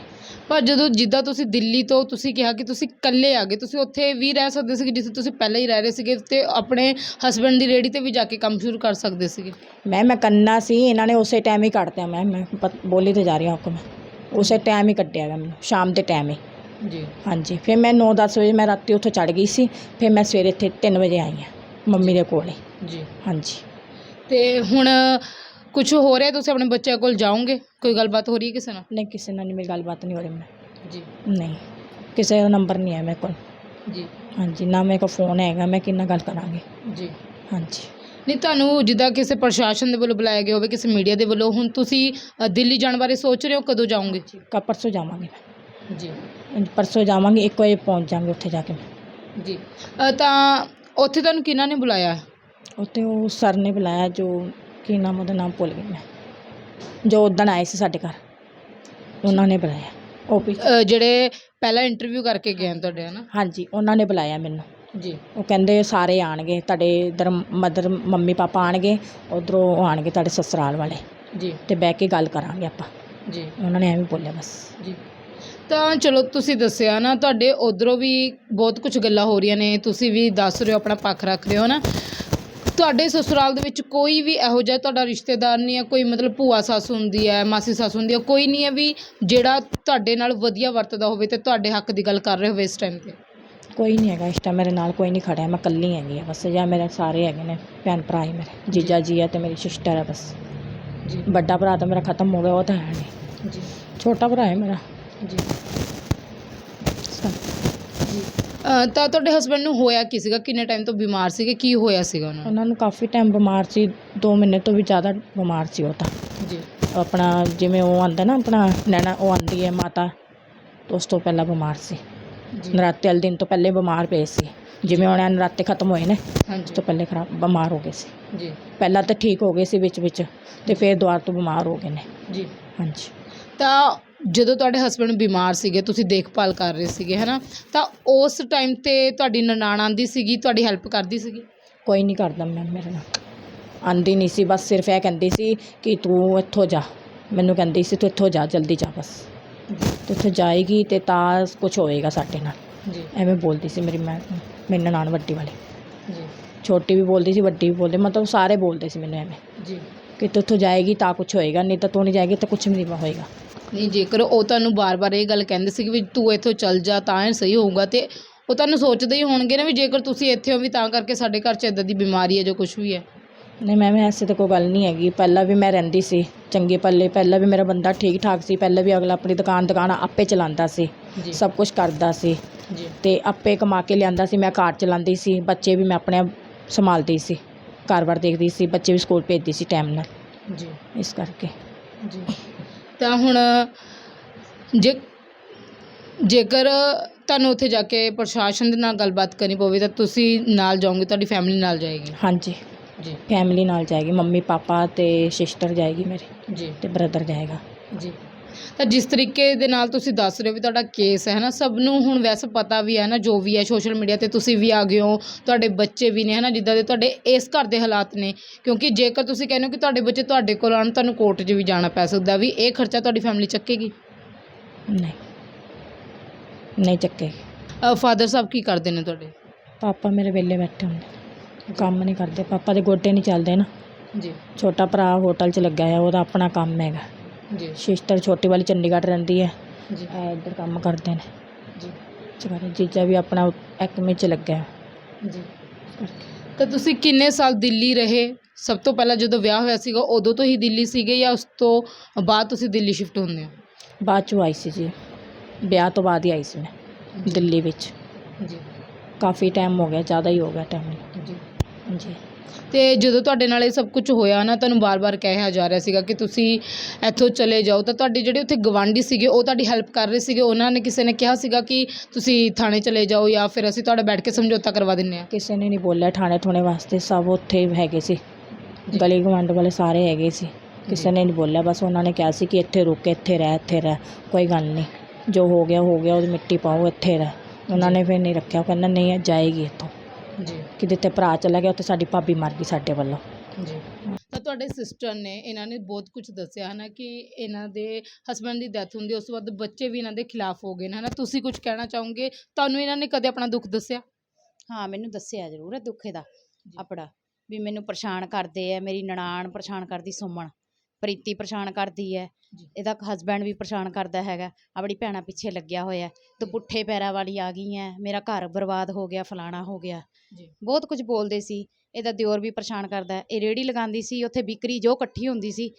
ਪਰ ਜਦੋਂ ਜਿੱਦਾਂ ਤੁਸੀਂ ਦਿੱਲੀ ਤੋਂ ਤੁਸੀਂ ਕਿਹਾ ਕਿ ਤੁਸੀਂ ਇਕੱਲੇ ਆ ਗਏ ਤੁਸੀਂ ਉੱਥੇ ਵੀ ਰਹਿ ਸਕਦੇ ਸੀਗੇ ਜਿੱਥੇ ਤੁਸੀਂ ਪਹਿਲਾਂ ਹੀ ਰਹਿ ਰਹੇ ਸੀਗੇ ਤੇ ਆਪਣੇ ਹਸਬੰਡ ਦੀ ਰੇੜੀ ਤੇ ਵੀ ਜਾ ਕੇ ਕੰਮ ਸ਼ੁਰੂ ਕਰ ਸਕਦੇ ਸੀਗੇ? ਮੈਂ ਮੈਂ ਕਰਨਾ ਸੀ ਇਹਨਾਂ ਨੇ ਉਸੇ ਟਾਈਮ ਹੀ ਕੱਢਤਿਆ ਮੈਂ ਮੈਂ ਪਤ- ਬੋਲੀ ਤੇ ਜਾ ਰਹੀ ਹਾਂ ਆਪਕੋ ਮੈਂ ਉਸੇ ਟਾਈਮ ਹੀ ਕੱਢਿਆ ਗਾ ਮੈਨੂੰ ਸ਼ਾਮ ਦੇ ਟਾਈਮ ਹੀ। ਜੀ। ਹਾਂਜੀ ਫਿਰ ਮੈਂ 9-10 ਵਜੇ ਮੈਂ ਰਾਤੀ ਉੱਥੋਂ ਚੜ ਗਈ ਸੀ ਫਿਰ ਮੈਂ ਸਵੇਰੇ ਇੱਥੇ 3 ਵਜੇ ਆਈ ਹਾਂ ਮੰਮੀ ਦੇ ਕੋਲ ਹੀ। ਜੀ। ਹਾਂਜੀ। ਤੇ ਹੁਣ ਕੁਝ ਹੋ ਰਿਹਾ ਤੁਸੀਂ ਆਪਣੇ ਬੱਚਿਆਂ ਕੋਲ ਜਾਓਗੇ? ਕੋਈ ਗੱਲਬਾਤ ਹੋ ਰਹੀ ਹੈ ਕਿਸੇ ਨਾਲ? ਨਹੀਂ ਕਿਸੇ ਨਾਲ ਨਹੀਂ ਮੇਰੀ ਗੱਲਬਾਤ ਨਹੀਂ ਹੋ ਰਹੀ ਮੈਂ। ਜੀ। ਨਹੀਂ ਕਿਸੇ ਦਾ ਨੰਬਰ ਨਹੀਂ ਹੈ ਮੇਰੇ ਕੋਲ। ਜੀ। ਹਾਂਜੀ ਨਾ ਮੇਰੇ ਕੋਲ ਫੋਨ ਹੈਗਾ ਮੈਂ ਕਿੰਨਾ ਗੱਲ ਕਰਾਂਗੀ। ਜੀ। ਹਾਂਜੀ। ਨਹੀਂ ਤੁਹਾਨੂੰ ਜਿੱਦਾਂ ਕਿਸੇ ਪ੍ਰਸ਼ਾਸਨ ਦੇ ਵੱਲੋਂ ਬੁਲਾਇਆ ਗਿਆ ਹੋਵੇ ਕਿਸੇ ਮੀਡੀਆ ਦੇ ਵੱਲੋਂ ਹੁਣ ਤੁਸੀਂ ਅ, ਦਿੱਲੀ ਜਾਣ ਬਾਰੇ ਸੋਚ ਰਹੇ ਹੋ ਕਦੋਂ ਜਾਓਗੇ? ਕੱਲ ਪਰਸੋਂ ਜਾਵਾਂਗੀ ਮੈਂ। ਜੀ। ਹਾਂਜੀ, ਪਰਸੋਂ ਜਾਵਾਂਗੀ 1 ਵਜੇ ਪਹੁੰਚ ਜਾਵਾਂਗੇ ਉੱਥੇ ਜਾ ਕੇ ਮੈਂ। ਜੀ। ਅ, ਤਾਂ ਉੱਥੇ ਤੁਹਾਨੂੰ ਕਿਹਨਾਂ ਨੇ ਬੁਲਾਇਆ? ਹੈ? ਉੱਥੇ ਉਹ ਸਰ ਨੇ ਬੁਲਾਇਆ ਜੋ ਕੀ ਨਾਮ ਉਹਦਾ ਨਾਮ ਭੁੱਲ ਗਈ ਮੈਂ। ਜੋ ਉਦਣ ਆਏ ਸੀ ਸਾਡੇ ਘਰ ਉਹਨਾਂ ਨੇ ਬੁਲਾਇਆ। ਓਪੀ ਅ, ਜਿਹੜੇ ਪਹਿਲਾਂ ਇੰਟਰਵਿਊ ਕਰਕੇ ਗਏ ਹਨ ਤੁਹਾਡੇ ਹਨਾ? ਹਾਂਜੀ ਉਹਨਾਂ ਨੇ ਬੁਲਾਇਆ ਮੈਨੂੰ। ਜੀ। ਉਹ ਕਹਿੰਦੇ ਸਾਰੇ ਆਣਗੇ ਤੁਹਾਡੇ ਇਧਰ ਮਦਰ ਮੰਮੀ ਪਾਪਾ ਆਣਗੇ ਉਧਰੋਂ ਉਹ ਆਣਗੇ ਤੁਹਾਡੇ ਸਸੁਰਾਲ ਵਾਲੇ। ਜੀ। ਤੇ ਬਹਿ ਕੇ ਗੱਲ ਕਰਾਂਗੇ ਆਪਾਂ। ਜੀ। ਉਹਨਾਂ ਨੇ ਐਵੇਂ ਬੋਲਿਆ ਬਸ। ਜੀ। ਤਾਂ ਚਲੋ ਤੁਸੀਂ ਦੱਸਿਆ ਨਾ ਤੁਹਾਡੇ ਉਧਰੋਂ ਵੀ ਬਹੁਤ ਕੁਝ ਗੱਲਾਂ ਹੋ ਰਹੀਆਂ ਨੇ ਤੁਸੀਂ ਵੀ ਦੱਸ ਰਹੇ ਹੋ ਆਪਣਾ ਪੱਖ ਰੱਖ ਰਹੇ ਹੋ ਨਾ ਤੁਹਾਡੇ ਸਸੁਰਾਲ ਦੇ ਵਿੱਚ ਕੋਈ ਵੀ ਇਹੋ ਜਿਹਾ ਤੁਹਾਡਾ ਰਿਸ਼ਤੇਦਾਰ ਨਹੀਂ ਹੈ ਕੋਈ ਮਤਲਬ ਭੂਆ ਸੱਸ ਹੁੰਦੀ ਹੈ ਮਾਸੀ ਸੱਸ ਹੁੰਦੀ ਹੈ ਕੋਈ ਨਹੀਂ ਹੈ ਵੀ ਜਿਹੜਾ ਤੁਹਾਡੇ ਨਾਲ ਵਧੀਆ ਵਰਤਦਾ ਹੋਵੇ ਤੇ ਤੁਹਾਡੇ ਹੱਕ ਦੀ ਗੱਲ ਕਰ ਰਹੇ ਹੋਵੇ ਇਸ ਟਾਈਮ ਤੇ। ਕੋਈ ਨਹੀਂ ਹੈਗਾ ਇਸ ਟਾਈਮ ਮੇਰੇ ਨਾਲ ਕੋਈ ਨਹੀਂ ਖੜਿਆ ਮੈਂ ਇਕੱਲੀ ਹੈਗੀ ਆ ਬਸ ਜਾਂ ਮੇਰੇ ਸਾਰੇ ਹੈਗੇ ਨੇ ਭੈਣ ਭਰਾ ਹੀ ਮੇਰੇ ਜੀਜਾ ਜੀ ਹੈ ਤੇ ਮੇਰੀ ਸਿਸਟਰ ਹੈ ਬਸ। ਜੀ। ਵੱਡਾ ਭਰਾ ਤਾਂ ਮੇਰਾ ਖਤਮ ਹੋ ਗਿਆ ਉਹ ਤਾਂ ਹੈ ਨਹੀਂ। ਜੀ। ਛੋਟਾ ਭਰਾ ਹੈ ਮੇਰਾ। ਜੀ। ਅ, ਤਾਂ ਤੁਹਾਡੇ ਹਸਬੰਡ ਨੂੰ ਹੋਇਆ ਕੀ ਸੀਗਾ? ਕਿੰਨੇ ਟਾਈਮ ਤੋਂ ਬਿਮਾਰ ਸੀਗੇ? ਕੀ ਹੋਇਆ ਸੀਗਾ ਉਹਨਾਂ ਉਹਨਾਂ ਨੂੰ ਕਾਫੀ ਟਾਈਮ ਬਿਮਾਰ ਸੀ। 2 ਮਹੀਨੇ ਤੋਂ ਵੀ ਜ਼ਿਆਦਾ ਬਿਮਾਰ ਸੀ ਉਹ ਤਾਂ। ਜੀ। ਆਪਣਾ ਜਿਵੇਂ ਉਹ ਆਂਦਾ ਨਾ ਆਪਣਾ ਨੈਣਾ ਉਹ ਆਂਦੀ ਹੈ ਮਾਤਾ। ਤੇ ਉਸ ਤੋਂ ਪਹਿਲਾਂ ਬਿਮਾਰ ਸੀ। ਜੀ। ਨਰਾਤੇ ਵਾਲੇ ਦਿਨ ਤੋਂ ਪਹਿਲੇ ਬਿਮਾਰ ਪਏ ਸੀ। ਜਿਵੇਂ ਹੁਣ ਇਹ ਨਰਾਤੇ ਖਤਮ ਹੋਏ ਨੇ ਉਸ ਹਾਂਜੀ ਤੋਂ ਪਹਿਲੇ ਖਰਾਬ ਬਿਮਾਰ ਹੋ ਗਏ ਸੀ। ਜੀ। ਪਹਿਲਾਂ ਤਾਂ ਠੀਕ ਹੋ ਗਏ ਸੀ ਵਿੱਚ ਵਿੱਚ ਤੇ ਫਿਰ ਦੁਬਾਰਾ ਤੋਂ ਬਿਮਾਰ ਹੋ ਗਏ ਨੇ। ਜੀ। ਹਾਂਜੀ। ਤਾਂ ਜਦੋਂ ਤੁਹਾਡੇ ਹਸਬੰਡ ਬਿਮਾਰ ਸੀਗੇ ਤੁਸੀਂ ਦੇਖਭਾਲ ਕਰ ਰਹੇ ਸੀਗੇ ਹੈਨਾ? ਤਾਂ ਉਸ ਟਾਈਮ ਤੇ ਤੁਹਾਡੀ ਨਨਾਣ ਆਂਦੀ ਸੀਗੀ ਤੁਹਾਡੀ ਹੈਲਪ ਕਰਦੀ ਸੀਗੀ? ਕੋਈ ਨਹੀਂ ਕਰਦਾ ਮੈਂ ਮੇਰੇ ਨਾਲ। ਆਂਦੀ ਨਹੀਂ ਸੀ ਬਸ ਸਿਰਫ ਇਹ ਕਹਿੰਦੀ ਸੀ ਕਿ ਤੂੰ ਇੱਥੋਂ ਜਾ। ਮੈਨੂੰ ਕਹਿੰਦੀ ਸੀ ਤੂੰ ਇੱਥੋਂ ਜਾ ਜਲਦੀ ਜਾ ਬਸ। ਤੂੰ ਇੱਥੋਂ ਜਾਏਗੀ ਤੇ ਤਾਂ ਕੁਝ ਹੋਏਗਾ ਸਾਡੇ ਨਾਲ। ਜੀ। ਐਵੇਂ ਬੋਲਦੀ ਸੀ ਮੇਰੀ ਮੈਂ ਮੇਰੀ ਨਨਾਣ ਵੱਡੀ ਵਾਲੀ। ਜੀ। ਛੋਟੀ ਵੀ ਬੋਲਦੀ ਸੀ ਵੱਡੀ ਵੀ ਬੋਲਦੀ ਮਤਲਬ ਸਾਰੇ ਬੋਲਦੇ ਸੀ ਮੈਨੂੰ ਐਵੇਂ। ਜੀ। ਕਿ ਤੂੰ ਇੱਥੋਂ ਜਾਏਗੀ ਤਾਂ ਕੁਝ ਹੋਏਗਾ ਨਹੀਂ ਤਾਂ ਤੂੰ ਨਹੀਂ ਜਾਏਗੀ ਤਾਂ ਕੁਝ ਵੀ ਨਹੀਂ ਹੋਏਗਾ। ਨਹੀਂ ਜੇਕਰ ਉਹ ਤੁਹਾਨੂੰ ਬਾਰ-ਬਾਰ ਇਹ ਗੱਲ ਕਹਿੰਦੇ ਸੀ ਵੀ ਤੂੰ ਇੱਥੋਂ ਚੱਲ ਜਾ ਤਾਂ ਇਹ ਸਹੀ ਹੋਊਗਾ ਤੇ ਉਹ ਤੁਹਾਨੂੰ ਸੋਚਦੇ ਹੀ ਹੋਣਗੇ ਨਾ ਵੀ ਜੇਕਰ ਤੁਸੀਂ ਇੱਥੇ ਹੋ ਵੀ ਤਾਂ ਕਰਕੇ ਸਾਡੇ ਘਰ 'ਚ ਇਦਾਂ ਦੀ ਬਿਮਾਰੀ ਹੈ ਜੋ ਕੁਝ ਵੀ ਹੈ। ਨਹੀਂ ਮੈਂ ਵੀ ਐਸੀ ਤਾਂ ਕੋਈ ਗੱਲ ਨਹੀਂ ਹੈਗੀ। ਪਹਿਲਾਂ ਵੀ ਮੈਂ ਰਹਿੰਦੀ ਸੀ ਚੰਗੇ ਪੱਲੇ। ਪਹਿਲਾਂ ਵੀ ਮੇਰਾ ਬੰਦਾ ਠੀਕ ਠਾਕ ਸੀ। ਪਹਿਲਾਂ ਵੀ ਅਗਲਾ ਆਪਣੀ ਦੁਕਾਨ ਦੁਕਾਨ ਆਪੇ ਚਲਾਉਂਦਾ ਸੀ। ਜੀ। ਸਭ ਕੁਝ ਕਰਦਾ ਸੀ। ਜੀ। ਤੇ ਆਪੇ ਕਮਾ ਕੇ ਲਿਆਂਦਾ ਸੀ। ਮੈਂ ਕਾਰ ਚਲਾਉਂਦੀ ਸੀ। ਬੱਚੇ ਵੀ ਮੈਂ ਆਪਣੇ ਆਪ ਸੰਭਾਲਦੀ ਸੀ। ਘਰ-ਬਾਰ ਦੇਖਦੀ ਸੀ। ਬੱਚੇ ਵੀ ਸਕੂਲ ਭੇਜਦੀ ਸੀ ਟਾਈਮ ਨਾਲ। ਜੀ। ਇਸ ਕਰਕੇ। ਜੀ। ਤਾਂ ਹੁਣ ਜੇ ਜੇਕਰ ਤੁਹਾਨੂੰ ਉੱਥੇ ਜਾ ਕੇ ਪ੍ਰਸ਼ਾਸਨ ਦੇ ਨਾਲ ਗੱਲਬਾਤ ਕਰਨੀ ਪਵੇ ਤਾਂ ਤੁਸੀਂ ਨਾਲ ਜਾਓਗੇ ਤੁਹਾਡੀ ਫੈਮਿਲੀ ਨਾਲ ਜਾਏਗੀ। ਹਾਂਜੀ। ਜੀ। ਫੈਮਿਲੀ ਨਾਲ ਜਾਏਗੀ ਮੰਮੀ ਪਾਪਾ ਤੇ ਸਿਸਟਰ ਜਾਏਗੀ ਮੇਰੀ ਜੀ। ਤੇ ਬ੍ਰਦਰ ਜਾਏਗਾ। ਜੀ। ਤਾਂ ਜਿਸ ਤਰੀਕੇ ਦੇ ਨਾਲ ਤੁਸੀਂ ਦੱਸ ਰਹੇ ਹੋ ਵੀ ਤੁਹਾਡਾ ਕੇਸ ਹੈ ਨਾ ਸਭ ਨੂੰ ਹੁਣ ਵੈਸੇ ਪਤਾ ਵੀ ਹੈ ਨਾ ਜੋ ਵੀ ਹੈ ਸੋਸ਼ਲ ਮੀਡੀਆ ਤੇ ਤੁਸੀਂ ਵੀ ਆ ਗਏ ਹੋ ਤੁਹਾਡੇ ਬੱਚੇ ਵੀ ਨੇ ਹੈ ਨਾ ਜਿੱਦਾਂ ਦੇ ਤੁਹਾਡੇ ਇਸ ਘਰ ਦੇ ਹਾਲਾਤ ਨੇ ਕਿਉਂਕਿ ਜੇਕਰ ਤੁਸੀਂ ਕਹਿੰਦੇ ਹੋ ਕਿ ਤੁਹਾਡੇ ਬੱਚੇ ਤੁਹਾਡੇ ਕੋਲ ਆਉਣ ਤੁਹਾਨੂੰ ਕੋਰਟ 'ਚ ਵੀ ਜਾਣਾ ਪੈ ਸਕਦਾ ਵੀ ਇਹ ਖਰਚਾ ਤੁਹਾਡੀ ਫੈਮਿਲੀ ਚੱਕੇਗੀ? ਨਹੀਂ। ਨਹੀਂ ਚੱਕੇਗੀ। ਫਾਦਰ ਸਾਹਿਬ ਕੀ ਕਰਦੇ ਨੇ ਤੁਹਾਡੇ? ਪਾਪਾ ਮੇਰੇ ਵਿਹਲੇ ਬੈਠੇ ਹੁੰਦੇ। ਕੰਮ ਨਹੀਂ ਕਰਦੇ ਪਾਪਾ ਦੇ ਗੋਡੇ ਨਹੀਂ ਚੱਲਦੇ ਨਾ। ਜੀ। ਛੋਟਾ ਭਰਾ ਹੋਟਲ 'ਚ ਲੱਗਾ ਹੈ ਉਹਦਾ ਆਪਣਾ ਕੰਮ ਹੈਗਾ। ਜੀ। ਸਿਸਟਰ ਛੋਟੀ ਵਾਲੀ ਚੰਡੀਗੜ੍ਹ ਰਹਿੰਦੀ ਹੈ। ਜੀ। ਇਹ ਇੱਧਰ ਕੰਮ ਕਰਦੇ ਨੇ। ਜੀ। ਚਵਾਰੇ ਜੀਜਾ ਵੀ ਆਪਣਾ ਐਕਮੇ 'ਚ ਲੱਗਾ ਹੈ। ਜੀ। ਤਾਂ ਤੁਸੀਂ ਕਿੰਨੇ ਸਾਲ ਦਿੱਲੀ ਰਹੇ? ਸਭ ਤੋਂ ਪਹਿਲਾਂ ਜਦੋਂ ਵਿਆਹ ਹੋਇਆ ਸੀਗਾ ਉਦੋਂ ਤੋਂ ਹੀ ਦਿੱਲੀ ਸੀਗੇ ਜਾਂ ਉਸ ਤੋਂ ਬਾਅਦ ਤੁਸੀਂ ਦਿੱਲੀ ਸ਼ਿਫਟ ਹੁੰਦੇ ਹੋ? ਬਾਅਦ 'ਚੋਂ ਆਈ ਸੀ ਜੀ। ਵਿਆਹ ਤੋਂ ਬਾਅਦ ਹੀ ਆਈ ਸੀ ਮੈਂ ਦਿੱਲੀ ਵਿੱਚ। ਜੀ। ਕਾਫੀ ਟਾਈਮ ਹੋ ਗਿਆ ਜ਼ਿਆਦਾ ਹੀ ਹੋ ਗਿਆ ਟਾਈਮ ਜੀ। ਜੀ ਤੇ ਜਦੋਂ ਤੁਹਾਡੇ ਨਾਲ ਇਹ ਸਭ ਕੁਝ ਹੋਇਆ ਨਾ ਤੁਹਾਨੂੰ ਬਾਰ-ਬਾਰ ਕਿਹਾ ਜਾ ਰਿਹਾ ਸੀਗਾ ਕਿ ਤੁਸੀਂ ਇੱਥੋਂ ਚਲੇ ਜਾਓ ਤਾਂ ਤੁਹਾਡੇ ਜਿਹੜੇ ਉੱਥੇ ਗਵਾਂਢੀ ਸੀਗੇ ਉਹ ਤੁਹਾਡੀ ਹੈਲਪ ਕਰ ਰਹੇ ਸੀਗੇ ਉਹਨਾਂ ਨੇ ਕਿਸੇ ਨੇ ਕਿਹਾ ਸੀਗਾ ਕਿ ਤੁਸੀਂ ਥਾਣੇ ਚਲੇ ਜਾਓ ਜਾਂ ਫਿਰ ਅਸੀਂ ਤੁਹਾਡਾ ਬੈਠ ਕੇ ਸਮਝੌਤਾ ਕਰਵਾ ਦਿੰਨੇ ਆ ਕਿਸੇ ਨੇ ਨਹੀਂ ਬੋਲਿਆ ਠਾਣੇ ਠੋਣੇ ਵਾਸਤੇ ਸਭ ਉੱਥੇ ਹੀ ਹੈਗੇ ਸੀ। ਗਲੀ ਗਵਾਂਡ ਵਾਲੇ ਸਾਰੇ ਹੈਗੇ ਸੀ। ਕਿਸੇ ਨੇ ਨਹੀਂ ਬੋਲਿਆ ਬਸ ਉਹਨਾਂ ਨੇ ਕਿਹਾ ਸੀ ਕਿ ਇੱਥੇ ਰੁਕ ਕੇ ਇੱਥੇ ਰਹਿ ਇੱਥੇ ਰਹਿ ਕੋਈ ਗੱਲ ਨਹੀਂ। ਜੋ ਹੋ ਗਿਆ ਹੋ ਗਿਆ ਉਹਦੀ ਮਿੱਟੀ ਪਾਓ ਇੱਥੇ ਰਹਿ। ਉਹਨਾਂ ਨੇ ਫਿਰ ਨਹੀਂ ਰੱਖਿਆ ਕਹਿੰਦਾ ਨਹੀਂ ਜਾਏਗੀ ਇੱਥੋਂ। ਜੀ। ਕਿ ਜਿੱਥੇ ਭਰਾ ਚਲਾ ਗਿਆ ਉੱਥੇ ਸਾਡੀ ਭਾਬੀ ਮਰ ਗਈ ਸਾਡੇ ਵੱਲੋਂ। ਜੀ। ਤਾਂ ਤੁਹਾਡੇ ਸਿਸਟਰ ਨੇ ਇਹਨਾਂ ਨੇ ਬਹੁਤ ਕੁਝ ਦੱਸਿਆ ਹੈ ਨਾ ਕਿ ਇਹਨਾਂ ਦੇ ਹਸਬੰਡ ਦੀ ਡੈਥ ਹੁੰਦੀ ਉਸ ਤੋਂ ਬਾਅਦ ਬੱਚੇ ਵੀ ਇਹਨਾਂ ਦੇ ਖਿਲਾਫ ਹੋ ਗਏ ਨੇ ਹੈ ਨਾ ਤੁਸੀਂ ਕੁਝ ਕਹਿਣਾ ਚਾਹੋਗੇ? ਤੁਹਾਨੂੰ ਇਹਨਾਂ ਨੇ ਕਦੇ ਆਪਣਾ ਦੁੱਖ ਦੱਸਿਆ? ਹਾਂ ਮੈਨੂੰ ਦੱਸਿਆ ਜ਼ਰੂਰ ਹੈ ਦੁੱਖੇ ਦਾ ਆਪਣਾ ਵੀ ਮੈਨੂੰ ਪਰੇਸ਼ਾਨ ਕਰਦੇ ਆ ਮੇਰੀ ਨਨਾਣ ਪਰੇਸ਼ਾਨ ਕਰਦੀ ਸੁਮਨ। ਪ੍ਰੀਤੀ ਪਰੇਸ਼ਾਨ ਕਰਦੀ ਹੈ। ਇਹਦਾ ਹਸਬੈਂਡ ਵੀ ਪਰੇਸ਼ਾਨ ਕਰਦਾ ਹੈਗਾ ਆਪਣੀ ਭੈਣਾਂ ਪਿੱਛੇ ਲੱਗਿਆ ਹੋਇਆ ਤੂੰ। ਪੁੱਠੇ ਪੈਰਾਂ ਵਾਲੀ ਆ ਗਈ ਹੈ ਮੇਰਾ ਘਰ ਬਰਬਾਦ ਹੋ ਗਿਆ ਫਲਾਣਾ ਹੋ ਗਿਆ ਬਹੁਤ ਕੁਝ ਬੋਲਦੇ ਸੀ ਇਹਦਾ ਦਿਓਰ ਵੀ ਪਰੇਸ਼ਾਨ ਕਰਦਾ ਹੈ। ਇਹ ਰੇੜੀ ਲਗਾਉਂਦੀ ਸੀ ਉੱਥੇ ਵਿਕਰੀ ਜੋ ਇਕੱਠੀ ਹੁੰਦੀ ਸੀ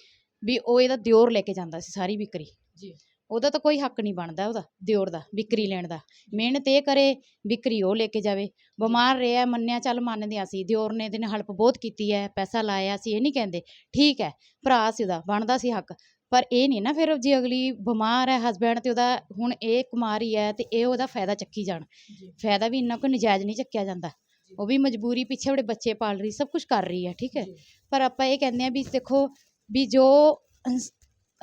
ਵੀ ਉਹ ਇਹਦਾ ਦਿਓਰ ਲੈ ਕੇ ਜਾਂਦਾ ਸੀ ਸਾਰੀ ਵਿਕਰੀ ਜੀ ਉਹਦਾ ਤਾਂ ਕੋਈ ਹੱਕ ਨਹੀਂ ਬਣਦਾ ਉਹਦਾ ਦਿਓਰ ਦਾ ਵਿਕਰੀ ਲੈਣ ਦਾ। ਮਿਹਨਤ ਇਹ ਕਰੇ ਵਿਕਰੀ ਉਹ ਲੈ ਕੇ ਜਾਵੇ। ਬਿਮਾਰ ਰਿਹਾ ਮੰਨਿਆ ਚੱਲ ਮੰਨਦੇ ਹਾਂ ਅਸੀਂ ਦਿਓਰ ਨੇ ਇਹਨੇ ਹੈਲਪ ਬਹੁਤ ਕੀਤੀ ਹੈ ਪੈਸਾ ਲਾਇਆ ਸੀ ਇਹ ਨਹੀਂ ਕਹਿੰਦੇ। ਠੀਕ ਹੈ ਭਰਾ ਸੀ ਉਹਦਾ ਬਣਦਾ ਸੀ ਹੱਕ। ਪਰ ਇਹ ਨਹੀਂ ਨਾ ਫਿਰ ਜੇ ਅਗਲੀ ਬਿਮਾਰ ਹੈ ਹਸਬੈਂਡ ਤੇ ਉਹਦਾ ਹੁਣ ਇਹ ਕੁਮਾਰੀ ਹੈ ਤੇ ਇਹ ਉਹਦਾ ਫਾਇਦਾ ਚੱਕੀ ਜਾਣ। ਫਾਇਦਾ ਵੀ ਇੰਨਾ ਕੋਈ ਨਜਾਇਜ਼ ਨਹੀਂ ਚੱਕਿਆ ਜਾਂਦਾ। ਉਹ ਵੀ ਮਜਬੂਰੀ ਪਿੱਛੇ ਬੜੇ ਬੱਚੇ ਪਾਲ ਰਹੀ ਸਭ ਕੁਝ ਕਰ ਰਹੀ ਹੈ ਠੀਕ ਹੈ। ਪਰ ਆਪਾਂ ਇਹ ਕਹਿੰਦੇ ਆ ਵੀ ਦੇਖੋ ਵੀ ਜੋ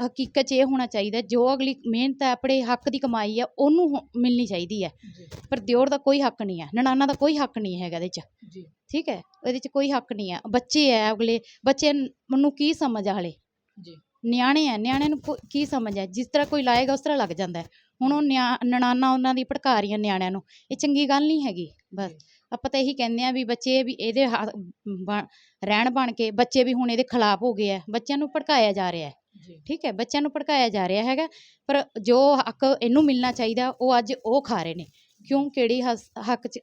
ਹਕੀਕਤ 'ਚ ਇਹ ਹੋਣਾ ਚਾਹੀਦਾ ਜੋ ਅਗਲੀ ਮਿਹਨਤ ਹੈ ਆਪਣੇ ਹੱਕ ਦੀ ਕਮਾਈ ਹੈ ਉਹਨੂੰ ਹੋ- ਮਿਲਣੀ ਚਾਹੀਦੀ ਹੈ। ਪਰ ਦਿਓਰ ਦਾ ਕੋਈ ਹੱਕ ਨਹੀਂ ਹੈ ਨਨਾਨਾ ਦਾ ਕੋਈ ਹੱਕ ਨਹੀਂ ਹੈਗਾ ਇਹਦੇ 'ਚ। ਜੀ। ਠੀਕ ਹੈ ਇਹਦੇ 'ਚ ਕੋਈ ਹੱਕ ਨਹੀਂ ਹੈ। ਬੱਚੇ ਹੈ ਅਗਲੇ ਬੱਚੇ ਨੂੰ ਕੀ ਸਮਝ ਆ ਹਲੇ? ਜੀ। ਨਿਆਣੇ ਆ ਨਿਆਣੇ ਨੂੰ ਕੋ- ਕੀ ਸਮਝ ਹੈ? ਜਿਸ ਤਰ੍ਹਾਂ ਕੋਈ ਲਾਏਗਾ ਉਸ ਤਰ੍ਹਾਂ ਲੱਗ ਜਾਂਦਾ ਹੈ। ਹੁਣ ਉਹ ਨਿਆ ਨਨਾਨਾ ਉਹਨਾਂ ਦੀ ਭੜਕਾ ਰਹੀਆਂ ਨਿਆਣਿਆਂ ਨੂੰ। ਇਹ ਚੰਗੀ ਗੱਲ ਨਹੀਂ ਹੈਗੀ ਬਸ। ਆਪਾਂ ਤਾਂ ਇਹੀ ਕਹਿੰਦੇ ਆ ਵੀ ਬੱਚੇ ਵੀ ਇਹਦੇ ਹਾ- ਬਣ- ਰਹਿਣ ਬਣ ਕੇ ਬੱਚੇ ਵੀ ਹੁਣ ਇਹਦੇ ਖਿਲਾਫ ਹੋ ਗਏ ਆ ਬੱਚਿਆਂ ਨੂੰ ਭੜਕਾਇਆ ਜਾ ਰਿਹਾ ਹੈ। ਠੀਕ ਹੈ ਬੱਚਿਆਂ ਨੂੰ ਭੜਕਾਇਆ ਜਾ ਰਿਹਾ ਹੈਗਾ ਪਰ ਜੋ ਹੱਕ ਇਹਨੂੰ ਮਿਲਣਾ ਚਾਹੀਦਾ ਉਹ ਅੱਜ ਉਹ ਖਾ ਰਹੇ ਨੇ। ਕਿਉਂ? ਕਿਹੜੀ ਹਸ- ਹੱਕ ਚ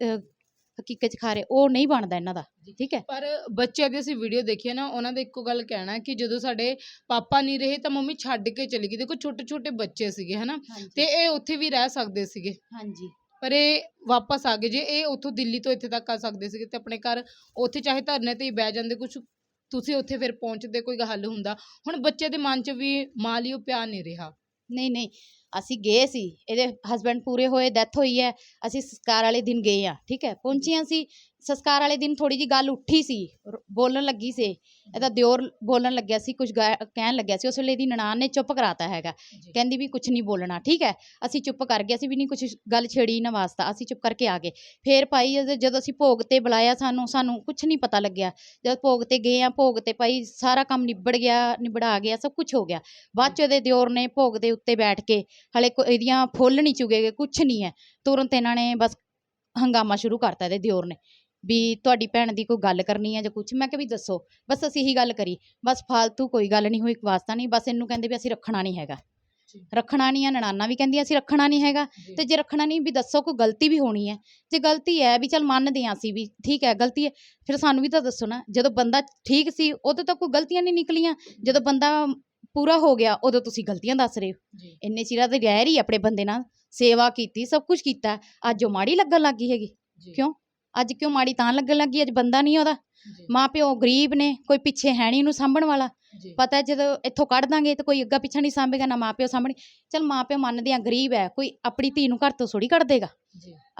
ਹਕੀਕਤ ਚ ਖਾ ਰਹੇ? ਉਹ ਨਹੀਂ ਬਣਦਾ ਇਹਨਾਂ ਦਾ ਠੀਕ ਹੈ? ਪਰ ਬੱਚਿਆਂ ਦੀ ਅਸੀਂ ਵੀਡੀਓ ਦੇਖੀ ਹੈ ਨਾ ਉਹਨਾਂ ਦਾ ਇੱਕੋ ਗੱਲ ਕਹਿਣਾ ਕਿ ਜਦੋਂ ਸਾਡੇ ਪਾਪਾ ਨਹੀਂ ਰਹੇ ਤਾਂ ਮੰਮੀ ਛੱਡ ਕੇ ਚਲੀ ਗਈ। ਦੇਖੋ ਛੋਟੇ ਛੋਟੇ ਬੱਚੇ ਸੀਗੇ ਹਨਾ ਤੇ ਇਹ ਉੱਥੇ ਵੀ ਰਹਿ ਸਕਦੇ ਸੀਗੇ। ਹਾਂਜੀ। ਪਰ ਇਹ ਵਾਪਸ ਆ ਗਏ। ਜੇ ਇਹ ਉੱਥੋਂ ਦਿੱਲੀ ਤੋਂ ਇੱਥੇ ਤੱਕ ਆ ਸਕਦੇ ਸੀਗੇ ਤੇ ਆਪਣੇ ਘਰ ਉੱਥੇ ਚਾਹੇ ਧਰਨੇ ਤੇ ਹੀ ਬਹਿ ਜਾਂਦੇ ਕੁਝ ਤੁਸੀਂ ਉੱਥੇ ਫਿਰ ਪਹੁੰਚਦੇ, ਕੋਈ ਹੱਲ ਹੁੰਦਾ। ਹੁਣ ਬੱਚੇ ਦੇ ਮਨ 'ਚ ਵੀ ਮਾਂ ਲਈ ਉਹ ਪਿਆਰ ਨਹੀਂ ਰਿਹਾ। ਨਹੀਂ ਨਹੀਂ, ਅਸੀਂ ਗਏ ਸੀ। ਇਹਦੇ ਹਸਬੰਡ ਪੂਰੇ ਹੋਏ ਡੈਥ ਹੋਈ ਹੈ। ਅਸੀਂ ਸੰਸਕਾਰ ਵਾਲੇ ਦਿਨ ਗਏ ਆ ਠੀਕ ਹੈ? ਪਹੁੰਚੇ ਸੀ। ਸੰਸਕਾਰ ਵਾਲੇ ਦਿਨ ਥੋੜੀ ਜੀ ਗੱਲ ਉੱਠੀ ਸੀ ਰ- ਬੋਲਣ ਲੱਗੀ ਸੀ। ਇਹਦਾ ਦਿਓਰ ਬੋਲਣ ਲੱਗਿਆ ਸੀ ਕੁਝ ਕਹਿਣ ਲੱਗਿਆ ਸੀ ਉਸ ਵੇਲੇ ਦੀ ਨਨਾਣ ਨੇ ਚੁੱਪ ਕਰਾਤਾ ਹੈਗਾ। ਕਹਿੰਦੀ ਵੀ ਕੁਝ ਨਹੀਂ ਬੋਲਣਾ ਠੀਕ ਹੈ? ਅਸੀਂ ਚੁੱਪ ਕਰ ਗਏ ਅਸੀਂ ਵੀ ਨਹੀਂ ਕੁਝ ਗੱਲ ਛੇੜੀ ਨਾ ਵਾਸਤਾ ਅਸੀਂ ਚੁੱਪ ਕਰਕੇ ਆ ਗਏ। ਫੇਰ ਭਾਈ ਜਦੋਂ- ਜਦੋਂ ਅਸੀਂ ਭੋਗ ਤੇ ਬੁਲਾਇਆ ਸਾਨੂੰ ਸਾਨੂੰ ਕੁਝ ਨਹੀਂ ਪਤਾ ਲੱਗਿਆ। ਜਦ ਭੋਗ ਤੇ ਗਏ ਆ ਭੋਗ ਤੇ ਭਾਈ ਸਾਰਾ ਕੰਮ ਨਿਬੜ ਗਿਆ ਨਿਬੜਾ ਗਿਆ ਸਭ ਕੁਝ ਹੋ ਗਿਆ। ਬਾਅਦ ਚ ਇਹਦੇ ਦਿਓਰ ਨੇ ਭੋਗ ਦੇ ਉੱਤੇ ਬੈਠ ਕੇ ਹਲੇ ਕੋ ਇਹਦੀਆਂ ਫੁੱਲ ਨਹੀਂ ਚੁਗੇਗੇ ਕੁਝ ਨਹੀਂ ਹੈ। ਤੁਰੰਤ ਇਹਨਾਂ ਨੇ ਬਸ ਹੰਗਾਮਾ ਸ਼ੁਰੂ ਕਰਤਾ ਇਹਦੇ ਦਿਓਰ ਨੇ। ਵੀ ਤੁਹਾਡੀ ਭੈਣ ਦੀ ਕੋਈ ਗੱਲ ਕਰਨੀ ਹੈ ਜਾਂ ਕੁਝ ਮੈਂ ਕਿਹਾ ਵੀ ਦੱਸੋ ਬਸ ਅਸੀਂ ਇਹੀ ਗੱਲ ਕਰੀ ਬਸ ਫਾਲਤੂ ਕੋਈ ਗੱਲ ਨਹੀਂ ਹੋਈ ਵਾਸਤਾ ਨਹੀਂ ਬਸ ਇਹਨੂੰ ਕਹਿੰਦੇ ਵੀ ਅਸੀਂ ਰੱਖਣਾ ਨਹੀਂ ਹੈਗਾ। ਰੱਖਣਾ ਨਹੀਂ ਹੈ ਨਨਾਨਾ ਵੀ ਕਹਿੰਦੀ ਅਸੀਂ ਰੱਖਣਾ ਨਹੀਂ ਹੈਗਾ ਤੇ ਜੇ ਰੱਖਣਾ ਨਹੀਂ ਵੀ ਦੱਸੋ ਕੋਈ ਗਲਤੀ ਵੀ ਹੋਣੀ ਹੈ ਜੇ ਗਲਤੀ ਹੈ ਵੀ ਚਲ ਮੰਨਦੇ ਹਾਂ ਅਸੀਂ ਵੀ ਠੀਕ ਹੈ ਗਲਤੀ ਹੈ ਫਿਰ ਸਾਨੂੰ ਵੀ ਤਾਂ ਦੱਸੋ ਨਾ ਜਦੋਂ ਬੰਦਾ ਠੀਕ ਸੀ ਉਦੋਂ ਤਾਂ ਕੋਈ ਗਲਤੀਆਂ ਨਹੀਂ ਨਿਕਲੀਆਂ ਜਦੋਂ ਬੰਦਾ ਪੂਰਾ ਹੋ ਗਿਆ ਉਦੋਂ ਤੁਸੀਂ ਗਲਤੀਆਂ ਦੱਸ ਰਹੇ ਹੋ। ਇੰਨੇ ਚਿਰਾਂ ਤੇ ਰਹਿ ਰਹੀ ਆਪਣੇ ਬੰਦੇ ਨਾਲ ਸੇਵਾ ਕੀਤੀ ਸਭ ਕੁਝ ਕੀਤਾ ਅੱਜ ਉਹ ਮਾੜੀ ਲੱਗਣ ਲੱਗੀ ਹੈਗੀ। ਕਿਉਂ? ਅੱਜ ਕਿਉਂ ਮਾੜੀ ਤਾਂ ਲੱਗਣ ਲੱਗੀ ਅੱਜ ਬੰਦਾ ਨਹੀਂ ਉਹਦਾ। ਮਾਂ ਪਿਓ ਗਰੀਬ ਨੇ ਕੋਈ ਪਿੱਛੇ ਹੈ ਨਹੀਂ ਉਹਨੂੰ ਸਾਂਭਣ ਵਾਲਾ। ਪਤਾ ਜਦੋਂ ਇੱਥੋਂ ਕੱਢ ਦਾਂਗੇ ਤੇ ਕੋਈ ਅੱਗਾ ਪਿੱਛਾ ਨਹੀਂ ਸਾਂਭੇਗਾ ਨਾ ਮਾਂ ਪਿਓ ਸਾਂਭਣੇ। ਚਲ ਮਾਂ ਪਿਓ ਮੰਨਦੇ ਆ ਗਰੀਬ ਹੈ ਕੋਈ ਆਪਣੀ ਧੀ ਨੂੰ ਘਰ ਤੋਂ ਥੋੜੀ ਕੱਢ ਦੇਗਾ।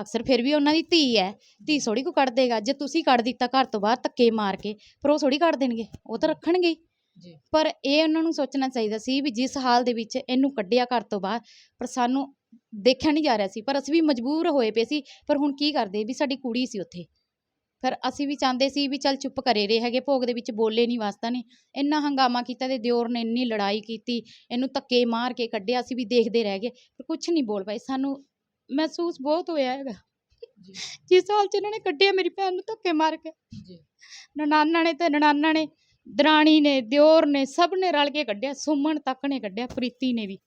ਅਕਸਰ ਫਿਰ ਵੀ ਉਹਨਾਂ ਦੀ ਧੀ ਹੈ ਧੀ ਥੋੜੀ ਕੋ ਕੱਢ ਦੇਗਾ। ਜੇ ਤੁਸੀਂ ਕੱਢ ਦਿੱਤਾ ਘਰ ਤੋਂ ਬਾਹਰ ਧੱਕੇ ਮਾਰ ਕੇ ਪਰ ਉਹ ਥੋੜੀ ਕੱਢ ਦੇਣਗੇ ਉਹ ਤਾਂ ਰੱਖਣਗੇ ਪਰ ਇਹ ਉਹਨਾਂ ਨੂੰ ਸੋਚਣਾ ਚਾਹੀਦਾ ਸੀ ਵੀ ਜਿਸ ਹਾਲ ਦੇ ਵਿੱਚ ਇਹਨੂੰ ਕੱਢਿਆ ਘਰ ਤੋਂ ਬਾਹਰ ਪਰ ਸਾਨੂੰ ਦੇਖਿਆ ਨਹੀਂ ਜਾ ਰਿਹਾ ਸੀ ਪਰ ਅਸੀਂ ਵੀ ਮਜਬੂਰ ਹੋਏ ਪਏ ਸੀ ਪਰ ਹੁਣ ਕੀ ਕਰਦੇ ਵੀ ਸਾਡੀ ਕੁੜੀ ਸੀ ਉੱਥੇ। ਪਰ ਅਸੀਂ ਵੀ ਚਾਹੁੰਦੇ ਸੀ ਵੀ ਚੱਲ ਚੁੱਪ ਕਰੇ ਰਹੇ ਹੈਗੇ ਭੋਗ ਦੇ ਵਿੱਚ ਬੋਲੇ ਨਹੀਂ ਵਾਸਤਾ ਨਹੀਂ ਇੰਨਾ ਹੰਗਾਮਾ ਕੀਤਾ ਤੇ ਦਿਓਰ ਨੇ ਇੰਨੀ ਲੜਾਈ ਕੀਤੀ ਇਹਨੂੰ ਧੱਕੇ ਮਾਰ ਕੇ ਕੱਢਿਆ ਅਸੀਂ ਵੀ ਦੇਖਦੇ ਰਹਿ ਗਏ ਪਰ ਕੁਝ ਨਹੀਂ ਬੋਲ ਪਾਏ। ਸਾਨੂੰ ਮਹਿਸੂਸ ਬਹੁਤ ਹੋਇਆ ਹੈਗਾ। ਜੀ। ਜਿਸ ਹਾਲ ਚ ਇਹਨਾਂ ਨੇ ਕੱਢਿਆ ਮੇਰੀ ਭੈਣ ਨੂੰ ਧੱਕੇ ਮਾਰ ਕੇ। ਜੀ। ਨਨਾਨਾ ਨੇ ਤੇ ਨਨਾਨਾ ਨੇ ਦਰਾਣੀ ਨੇ ਦਿਓਰ ਨੇ ਸਭ ਨੇ ਰਲ ਕੇ ਕੱਢਿਆ ਸੁਮਨ ਤੱਕ ਨੇ ਕੱਢਿਆ ਪ੍ਰੀਤੀ ਨੇ ਵੀ।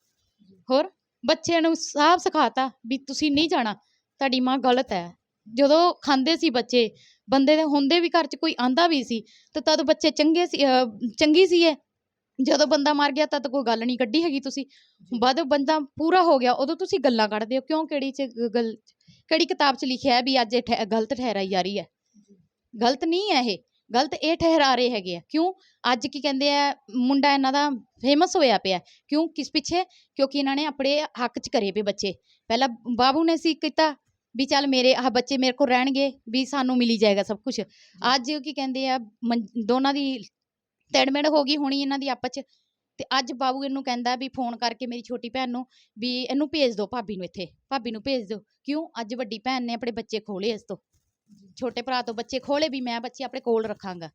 ਹੋਰ? ਬੱਚਿਆਂ ਨੂੰ ਸਾਫ਼ ਸਿਖਾਤਾ ਵੀ ਤੁਸੀਂ ਨਹੀਂ ਜਾਣਾ ਤੁਹਾਡੀ ਮਾਂ ਗਲਤ ਹੈ। ਜਦੋਂ ਖਾਂਦੇ ਸੀ ਬੱਚੇ ਬੰਦੇ ਦੇ ਹੁੰਦੇ ਵੀ ਘਰ 'ਚ ਕੋਈ ਆਂਦਾ ਵੀ ਸੀ ਤੇ ਤਦ ਬੱਚੇ ਚੰਗੇ ਸੀ ਅਹ ਚੰਗੀ ਸੀ ਇਹ ਜਦੋਂ ਬੰਦਾ ਮਰ ਗਿਆ ਤਦ ਕੋਈ ਗੱਲ ਨਹੀਂ ਕੱਢੀ ਹੈਗੀ ਤੁਸੀਂ। ਬਾਅਦ ਬੰਦਾ ਪੂਰਾ ਹੋ ਗਿਆ ਉਦੋਂ ਤੁਸੀਂ ਗੱਲਾਂ ਕੱਢਦੇ ਹੋ ਕਿਉਂ ਕਿਹੜੀ ਚ ਗ- ਗੱਲ ਕਿਹੜੀ ਕਿਤਾਬ 'ਚ ਲਿਖਿਆ ਹੈ ਵੀ ਅੱਜ ਇਹ ਠਹਿ- ਗਲਤ ਠਹਿਰਾਈ ਜਾ ਰਹੀ ਹੈ। ਗਲਤ ਨਹੀਂ ਹੈ ਇਹ। ਗਲਤ ਇਹ ਠਹਿਰਾ ਰਹੇ ਹੈਗੇ ਆ। ਕਿਉਂ? ਅੱਜ ਕੀ ਕਹਿੰਦੇ ਆ, ਮੁੰਡਾ ਇਹਨਾਂ ਦਾ ਫੇਮਸ ਹੋਇਆ ਪਿਆ। ਕਿਉਂ? ਕਿਸ ਪਿੱਛੇ? ਕਿਉਂਕਿ ਇਹਨਾਂ ਨੇ ਆਪਣੇ ਹੱਕ 'ਚ ਕਰੇ ਪਏ ਬੱਚੇ। ਪਹਿਲਾਂ ਬਾਬੂ ਨੇ ਸੀ ਕੀਤਾ ਵੀ ਚੱਲ ਮੇਰੇ, ਆਹ ਬੱਚੇ ਮੇਰੇ ਕੋਲ ਰਹਿਣਗੇ ਵੀ ਸਾਨੂੰ ਮਿਲੀ ਜਾਏਗਾ ਸਭ ਕੁਝ ਅੱਜ ਕੀ ਕਹਿੰਦੇ ਆ, ਮੰ- ਦੋਨਾਂ ਦੀ ਤੜਮੜ ਹੋ ਗਈ ਹੋਣੀ ਇਹਨਾਂ ਦੀ ਆਪਸ 'ਚ। ਤੇ ਅੱਜ ਬਾਬੂ ਇਹਨੂੰ ਕਹਿੰਦਾ ਵੀ ਫੋਨ ਕਰਕੇ ਮੇਰੀ ਛੋਟੀ ਭੈਣ ਨੂੰ ਵੀ ਇਹਨੂੰ ਭੇਜ ਦਿਓ ਭਾਬੀ ਨੂੰ ਇੱਥੇ। ਭਾਬੀ ਨੂੰ ਭੇਜ ਦਿਓ। ਕਿਉਂ? ਅੱਜ ਵੱਡੀ ਭੈਣ ਨੇ ਆਪਣੇ ਬੱਚੇ ਖੋਲੇ ਇਸ ਤੋਂ। ਛੋਟੇ ਭਰਾ ਤੋਂ ਬੱਚੇ ਖੋਲੇ ਵੀ ਮੈਂ ਬੱਚੇ ਆਪਣੇ ਕੋਲ ਰੱਖਾਂਗਾ।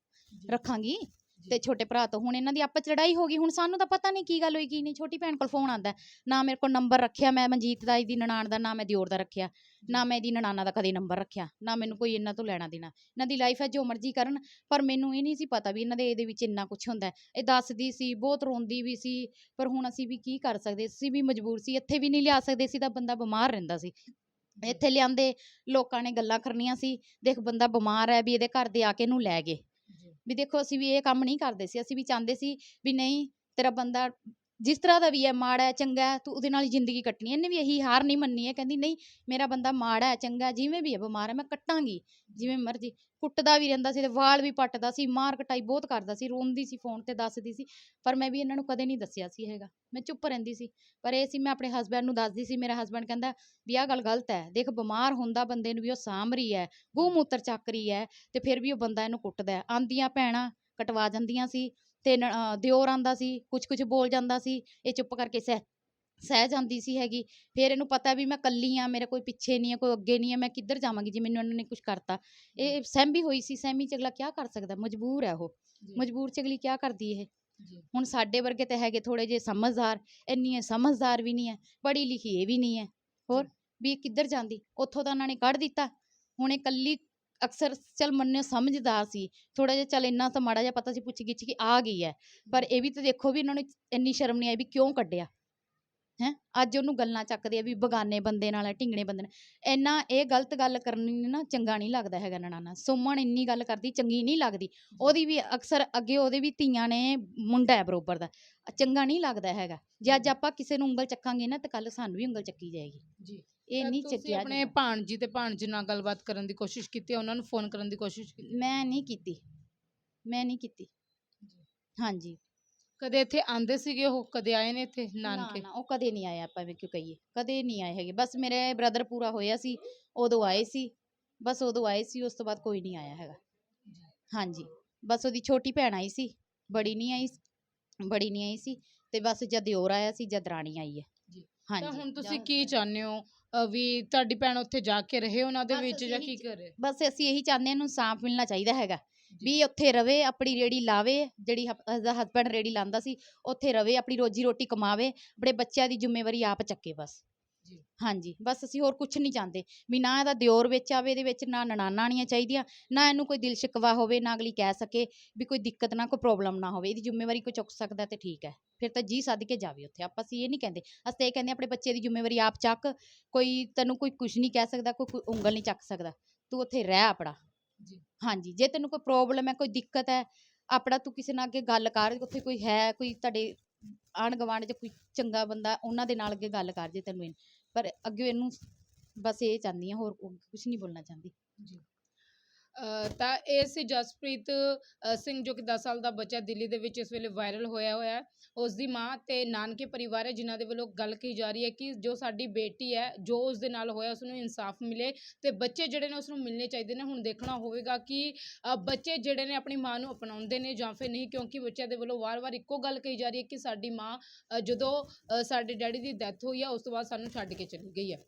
ਰੱਖਾਂਗੀ ਤੇ ਛੋਟੇ ਭਰਾ ਤੋਂ। ਹੁਣ ਇਹਨਾਂ ਦੀ ਆਪਸ 'ਚ ਲੜਾਈ ਹੋ ਗਈ। ਹੁਣ ਸਾਨੂੰ ਤਾਂ ਪਤਾ ਨਹੀਂ ਕੀ ਗੱਲ ਹੋਈ ਕੀ ਨਹੀਂ। ਛੋਟੀ ਭੈਣ ਕੋਲ ਫੋਨ ਆਂਦਾ ਨਾ ਮੇਰੇ ਕੋਲ ਨੰਬਰ ਰੱਖਿਆ ਮੈਂ ਮਨਜੀਤ ਦਾ ਇਹਦੀ ਨਨਾਣ ਦਾ ਨਾ ਮੈਂ ਦਿਓਰ ਦਾ ਰੱਖਿਆ। ਨਾ ਮੈਂ ਇਹਦੀ ਨਨਾਣਾ ਦਾ ਕਦੇ ਨੰਬਰ ਰੱਖਿਆ। ਨਾ ਮੈਨੂੰ ਕੋਈ ਇਹਨਾਂ ਤੋਂ ਲੈਣਾ ਦੇਣਾ। ਇਹਨਾਂ ਦੀ ਲਾਈਫ ਹੈ ਜੋ ਮਰਜ਼ੀ ਕਰਨ ਪਰ ਮੈਨੂੰ ਇਹ ਨਹੀਂ ਸੀ ਪਤਾ ਵੀ ਇਹਨਾਂ ਦੇ ਇਹਦੇ ਵਿੱਚ ਇੰਨਾ ਕੁਝ ਹੁੰਦਾ। ਇਹ ਦੱਸਦੀ ਸੀ ਬਹੁਤ ਰੋਂਦੀ ਵੀ ਸੀ। ਪਰ ਹੁਣ ਅਸੀਂ ਵੀ ਕੀ ਕਰ ਸਕਦੇ? ਅਸੀਂ ਵੀ ਮਜਬੂਰ ਸੀ। ਇੱਥੇ ਵੀ ਨਹੀਂ ਲਿਆ ਸਕਦੇ। ਸੀ ਤਾਂ ਬੰਦਾ ਬਿਮਾਰ ਰਹਿੰਦਾ ਸੀ। ਇੱਥੇ ਲਿਆਂਦੇ ਲੋਕਾਂ ਨੇ ਗੱਲਾਂ ਕਰਨੀਆਂ ਸੀ ਦੇਖ ਬੰਦਾ ਬਿਮਾਰ ਹੈ ਵੀ ਇਹਦੇ ਘਰ ਦੇ ਆ ਕੇ ਇਹਨੂੰ ਲੈ ਗਏ। ਵੀ ਦੇਖੋ ਅਸੀਂ ਵੀ ਇਹ ਕੰਮ ਨਹੀਂ ਕਰਦੇ ਸੀ ਅਸੀਂ ਵੀ ਚਾਹੁੰਦੇ ਸੀ ਵੀ ਨਹੀਂ ਤੇਰਾ ਬੰਦਾ ਜਿਸ ਤਰ੍ਹਾਂ ਦਾ ਵੀ ਹੈ ਮਾੜਾ ਹੈ ਚੰਗਾ ਹੈ ਤੂੰ ਉਹਦੇ ਨਾਲ ਹੀ ਜ਼ਿੰਦਗੀ ਕੱਟਣੀ ਹੈ। ਇਹਨੇ ਵੀ ਇਹੀ ਹਾਰ ਨਹੀਂ ਮੰਨੀ ਹੈ ਕਹਿੰਦੀ ਨਹੀਂ ਮੇਰਾ ਬੰਦਾ ਮਾੜਾ ਹੈ ਚੰਗਾ ਹੈ, ਜਿਵੇਂ ਵੀ ਹੈ ਬਿਮਾਰ ਹੈ ਮੈਂ ਕੱਟਾਂਗੀ ਜਿਵੇਂ ਮਰਜ਼ੀ। ਕੁੱਟਦਾ ਵੀ ਰਹਿੰਦਾ ਸੀ ਤੇ ਵਾਲ ਵੀ ਪੱਟਦਾ ਸੀ ਮਾਰ ਕਟਾਈ ਬਹੁਤ ਕਰਦਾ ਸੀ ਰੋਂਦੀ ਸੀ ਫੋਨ ਤੇ ਦੱਸਦੀ ਸੀ ਪਰ ਮੈਂ ਵੀ ਇਹਨਾਂ ਨੂੰ ਕਦੇ ਨਹੀਂ ਦੱਸਿਆ ਸੀ ਹੈਗਾ। ਮੈਂ ਚੁੱਪ ਰਹਿੰਦੀ ਸੀ ਪਰ ਇਹ ਸੀ ਮੈਂ ਆਪਣੇ ਹਸਬੰਡ ਨੂੰ ਦੱਸਦੀ ਸੀ ਮੇਰਾ ਹਸਬੰਡ ਕਹਿੰਦਾ ਵੀ ਆਹ ਗੱਲ ਗਲਤ ਹੈ ਦੇਖ ਬਿਮਾਰ ਹੁੰਦਾ ਬੰਦੇ ਨੂੰ ਵੀ ਉਹ ਸਾਂਭ ਰਹੀ ਹੈ ਗਊ ਮੂਤਰ ਚੱਕ ਰਹੀ ਹੈ ਤੇ ਫਿਰ ਵੀ ਉਹ ਬੰਦਾ ਇਹਨੂੰ ਕੁੱਟਦਾ ਹੈ। ਆਂਦੀਆਂ ਭੈਣਾਂ ਕਟਵਾ ਜਾਂਦੀਆਂ ਸੀ ਤੇ ਦਿਓਰ ਆਂਦਾ ਸੀ ਕੁਝ ਕੁਝ ਬੋਲ ਜਾਂਦਾ ਸੀ ਇਹ ਚੁੱਪ ਕਰਕੇ ਸਹਿ ਸਹਿ ਜਾਂਦੀ ਸੀ ਹੈਗੀ। ਫਿਰ ਇਹਨੂੰ ਪਤਾ ਵੀ ਮੈਂ ਕੱਲੀ ਆ ਮੇਰੇ ਕੋਈ ਪਿੱਛੇ ਨਹੀਂ ਹੈ ਕੋਈ ਅੱਗੇ ਨਹੀਂ ਹੈ ਮੈਂ ਕਿੱਧਰ ਜਾਵਾਂਗੀ ਜੇ ਮੈਨੂੰ ਇਹਨਾਂ ਨੇ ਕੁਝ ਕਰਤਾ। ਇਹ ਸਹਿਮੀ ਹੋਈ ਸੀ ਸਹਿਮੀ ਚ ਅਗਲਾ ਕੀ ਕਰ ਸਕਦਾ? ਮਜਬੂਰ ਹੈ ਉਹ। ਮਜਬੂਰ ਚ ਅਗਲੀ ਕੀ ਕਰਦੀ ਇਹ? ਜੀ। ਹੁਣ ਸਾਡੇ ਵਰਗੇ ਤੇ ਹੈਗੇ ਥੋੜੇ ਜਿਹੇ ਸਮਝਦਾਰ ਇੰਨੀ ਸਮਝਦਾਰ ਵੀ ਨਹੀਂ ਹੈ ਪੜ੍ਹੀ ਲਿਖੀ ਇਹ ਵੀ ਨਹੀਂ ਹੈ। ਹੋਰ ਵੀ ਕਿੱਧਰ ਜਾਂਦੀ? ਉੱਥੋਂ ਤਾਂ ਉਹਨਾਂ ਨੇ ਕੱਢ ਦਿੱਤਾ। ਹੁਣ ਇਹ ਕੱਲੀ ਅਕਸਰ ਚਲ ਮੰਨਿਓ ਸਮਝਦਾਰ ਸੀ ਥੋੜਾ ਜਿਹਾ ਚਲ ਇੰਨਾ ਤਾਂ ਮਾੜਾ ਜਿਹਾ ਪਤਾ ਸੀ ਪੁੱਛ ਗਿੱਛ ਕਿ ਆ ਗਈ ਹੈ ਪਰ ਇਹ ਵੀ ਤਾਂ ਦੇਖੋ ਵੀ ਇਹਨਾਂ ਨੂੰ ਇੰਨੀ ਸ਼ਰਮ ਨਹੀਂ ਆਈ ਵੀ ਕਿਉਂ ਕੱਢਿਆ ਹੈ? ਅੱਜ ਉਹਨੂੰ ਗੱਲਾਂ ਚੱਕਦੇ ਆ ਵੀ ਬਗਾਨੇ ਬੰਦੇ ਨਾਲ ਢਿੰਗਣੇ ਬੰਦੇ ਨਾਲ ਇੰਨਾ ਇਹ ਗਲਤ ਗੱਲ ਕਰਨੀ ਨਾ ਚੰਗਾ ਨਹੀਂ ਲੱਗਦਾ ਹੈਗਾ ਨਨਾਣਾ ਸੁਮਨ ਇੰਨੀ ਗੱਲ ਕਰਦੀ ਚੰਗੀ ਨਹੀਂ ਲੱਗਦੀ ਉਹਦੀ ਵੀ ਅਕਸਰ ਅੱਗੇ ਉਹਦੇ ਵੀ ਧੀਆਂ ਨੇ ਮੁੰਡਾ ਹੈ ਬਰੋਬਰ ਦਾ ਚੰਗਾ ਨਹੀਂ ਲੱਗਦਾ ਹੈਗਾ ਜੇ ਅੱਜ ਆਪਾਂ ਕਿਸੇ ਨੂੰ ਉਂਗਲ ਚੱਕਾਂਗੇ ਨਾ ਤੇ ਕੱਲ ਸਾਨੂੰ ਵੀ ਉਂਗਲ ਚੱਕੀ ਜਾਏਗੀ। ਜੀ। ਇਹ ਤਾਂ ਨਹੀਂ ਤੁਸੀਂ ਚੱਕਿਆ ਆਪਣੇ ਜਾਂਦਾ। ਭਾਣਜੀ ਤੇ ਭਾਣਜੀ ਨਾਲ ਗੱਲਬਾਤ ਕਰਨ ਦੀ ਕੋਸ਼ਿਸ਼ ਕੀਤੀ ਉਹਨਾਂ ਨੂੰ ਫੋਨ ਕਰਨ ਦੀ ਕੋਸ਼ਿਸ਼ ਕੀਤੀ? ਮੈਂ ਨਹੀਂ ਕੀਤੀ। ਮੈਂ ਨਹੀਂ ਕੀਤੀ। ਹਾਂਜੀ। ਕਦੇ ਇੱਥੇ ਆਂਦੇ ਸੀਗੇ ਉਹ? ਕਦੇ ਆਏ ਨੇ ਇੱਥੇ ਨਾਨਕੇ? ਨਾ ਉਹ ਕਦੇ ਨਹੀਂ ਆਏ ਆਪਾਂ ਕਿਉਂ ਕਹੀਏ? ਕਦੇ ਨਹੀਂ ਆਏ ਹੈਗੇ। ਬਸ ਮੇਰੇ ਬ੍ਰਦਰ ਪੂਰਾ ਹੋਇਆ ਸੀ ਉਦੋਂ ਆਏ ਸੀ। ਬਸ ਉਦੋਂ ਆਏ ਸੀ ਉਸ ਤੋਂ ਬਾਅਦ ਕੋਈ ਨਹੀਂ ਆਇਆ ਹੈਗਾ। ਹਾਂਜੀ। ਬਸ ਉਹਦੀ ਛੋਟੀ ਭੈਣ ਆਈ ਸੀ ਬੜੀ ਨਹੀਂ ਆਈ ਬੜੀ ਨਹੀਂ ਆਈ ਸੀ ਤੇ ਬਸ ਜਦ ਦਿਓਰ ਆਇਆ ਸੀ ਜਦ ਰਾਣੀ ਆਈ ਹੈ। ਜੀ। ਹਾਂਜੀ। ਤਾਂ ਹੁਣ ਤੁਸੀਂ ਕੀ ਚਾਹੁੰਦੇ ਹੋ? ਅ, ਵੀ ਤੁਹਾਡੀ ਭੈਣ ਉੱਥੇ ਜਾ ਕੇ ਰਹੇ ਉਹਨਾਂ ਦੇ ਬਸ ਵਿੱਚ ਜਾਂ ਇਹੀ ਕੀ ਚ- ਕਰੇ ਬਸ ਅਸੀਂ ਇਹੀ ਚਾਹੁੰਦੇ ਹਾਂ ਇਹਨੂੰ ਸਾਫ਼ ਮਿਲਣਾ ਚਾਹੀਦਾ ਹੈਗਾ। ਵੀ ਉੱਥੇ ਰਵੇ ਆਪਣੀ ਰੇੜੀ ਲਾਵੇ ਜਿਹੜੀ ਦਾ ਹਸਬੰਡ ਰੇੜੀ ਲਾਂਦਾ ਸੀ ਉੱਥੇ ਰਵੇ ਆਪਣੀ ਰੋਜੀ ਰੋਟੀ ਕਮਾਵੇ ਆਪਣੇ ਬੱਚਿਆਂ ਦੀ ਜ਼ਿੰਮੇਵਾਰੀ ਆਪ ਚੱਕੇ ਬਸ। ਹਾਂਜੀ ਬਸ ਅਸੀਂ ਹੋਰ ਕੁਝ ਨਹੀਂ ਚਾਹੁੰਦੇ। ਵੀ ਨਾ ਇਹਦਾ ਦਿਓਰ ਵਿੱਚ ਆਵੇ ਇਹਦੇ ਵਿੱਚ ਨਾ ਨਨਾਣਾ ਆਉਣੀਆਂ ਚਾਹੀਦੀਆਂ ਨਾ ਇਹਨੂੰ ਕੋਈ ਦਿਲ ਸ਼ਿਕਵਾ ਹੋਵੇ ਨਾ ਅਗਲੀ ਕਹਿ ਸਕੇ ਵੀ ਕੋਈ ਦਿੱਕਤ ਨਾ ਕੋਈ ਪ੍ਰੋਬਲਮ ਨਾ ਹੋਵੇ। ਇਹਦੀ ਜ਼ਿੰਮੇਵਾਰੀ ਕੋਈ ਚੁੱਕ ਸਕਦਾ ਤੇ ਠੀਕ ਹੈ। ਫਿਰ ਤਾਂ ਜੀ ਸੱਦ ਕੇ ਜਾਵੇ ਉੱਥੇ। ਆਪਾਂ ਅਸੀਂ ਇਹ ਨਹੀਂ ਕਹਿੰਦੇ। ਅਸੀਂ ਤਾਂ ਇਹ ਕਹਿੰਦੇ ਆਪਣੇ ਬੱਚੇ ਦੀ ਜ਼ਿੰਮੇਵਾਰੀ ਆਪ ਚੱਕ। ਕੋਈ ਤੈਨੂੰ ਕੋਈ ਕੁਝ ਨਹੀਂ ਕਹਿ ਸਕਦਾ ਕੋਈ ਕੋਈ ਉਂਗਲ ਨਹੀਂ ਚੱਕ ਸਕਦਾ। ਤੂੰ ਉੱਥੇ ਰਹਿ ਆਪਣਾ। ਜੀ। ਹਾਂਜੀ ਜੇ ਤੈਨੂੰ ਕੋਈ ਪ੍ਰੋਬਲਮ ਹੈ ਕੋਈ ਦਿੱਕਤ ਹੈ ਆਪਣਾ ਤੂੰ ਕਿਸੇ ਨਾਲ ਅੱਗੇ ਗੱਲ ਕਰ ਉੱਥੇ ਕੋਈ ਹੈ ਕੋਈ ਤੁਹਾਡੇ ਆਂਢ ਗੁਆਂਢ 'ਚ ਕੋਈ ਚੰਗਾ ਬੰਦਾ ਉਹਨਾਂ ਦੇ ਨਾਲ ਅੱਗੇ ਗੱਲ ਕਰ ਜੇ ਤੈਨੂੰ ਇਹ- ਪਰ ਅੱਗੇ ਇਹਨੂੰ ਬਸ ਇਹ ਚਾਹੁੰਦੀ ਹਾਂ ਹੋਰ ਕੁਝ ਨਹੀਂ ਬੋਲਣਾ ਚਾਹੁੰਦੀ। ਅ, ਤਾਂ ਇਹ ਸੀ ਜਸਪ੍ਰੀਤ ਸਿੰਘ ਜੋ ਕਿ 10 ਸਾਲ ਦਾ ਬੱਚਾ ਦਿੱਲੀ ਦੇ ਵਿੱਚ ਇਸ ਵੇਲੇ ਵਾਇਰਲ ਹੋਇਆ ਹੋਇਆ ਉਸ ਦੀ ਮਾਂ ਤੇ ਨਾਨਕੇ ਪਰਿਵਾਰ ਹੈ, ਜਿਨ੍ਹਾਂ ਦੇ ਵੱਲੋਂ ਗੱਲ ਕਹੀ ਜਾ ਰਹੀ ਹੈ ਕਿ ਜੋ ਸਾਡੀ ਬੇਟੀ ਹੈ, ਜੋ ਉਸ ਦੇ ਨਾਲ ਹੋਇਆ ਉਸ ਨੂੰ ਇਨਸਾਫ ਮਿਲੇ ਤੇ ਬੱਚੇ ਜਿਹੜੇ ਨੇ ਉਸ ਨੂੰ ਮਿਲਣੇ ਚਾਹੀਦੇ ਨੇ। ਹੁਣ ਦੇਖਣਾ ਹੋਵੇਗਾ ਕਿ ਬੱਚੇ ਜਿਹੜੇ ਨੇ ਆਪਣੀ ਮਾਂ ਨੂੰ ਅਪਣਾਉਂਦੇ ਨੇ ਜਾਂ ਫਿਰ ਨਹੀਂ, ਕਿਉਂਕਿ ਬੱਚਿਆਂ ਦੇ ਵੱਲੋਂ ਵਾਰ-ਵਾਰ ਇੱਕੋ ਗੱਲ ਕਹੀ ਜਾ ਰਹੀ ਹੈ ਕਿ ਸਾਡੀ ਮਾਂ ਜਦੋਂ ਸਾਡੇ ਡੈਡੀ ਦੀ ਡੈਥ ਹੋਈ ਹੈ, ਉਸ ਤੋਂ ਬਾਅਦ ਸਾਨੂੰ ਛੱਡ ਕੇ ਚਲੀ ਗਈ ਹੈ।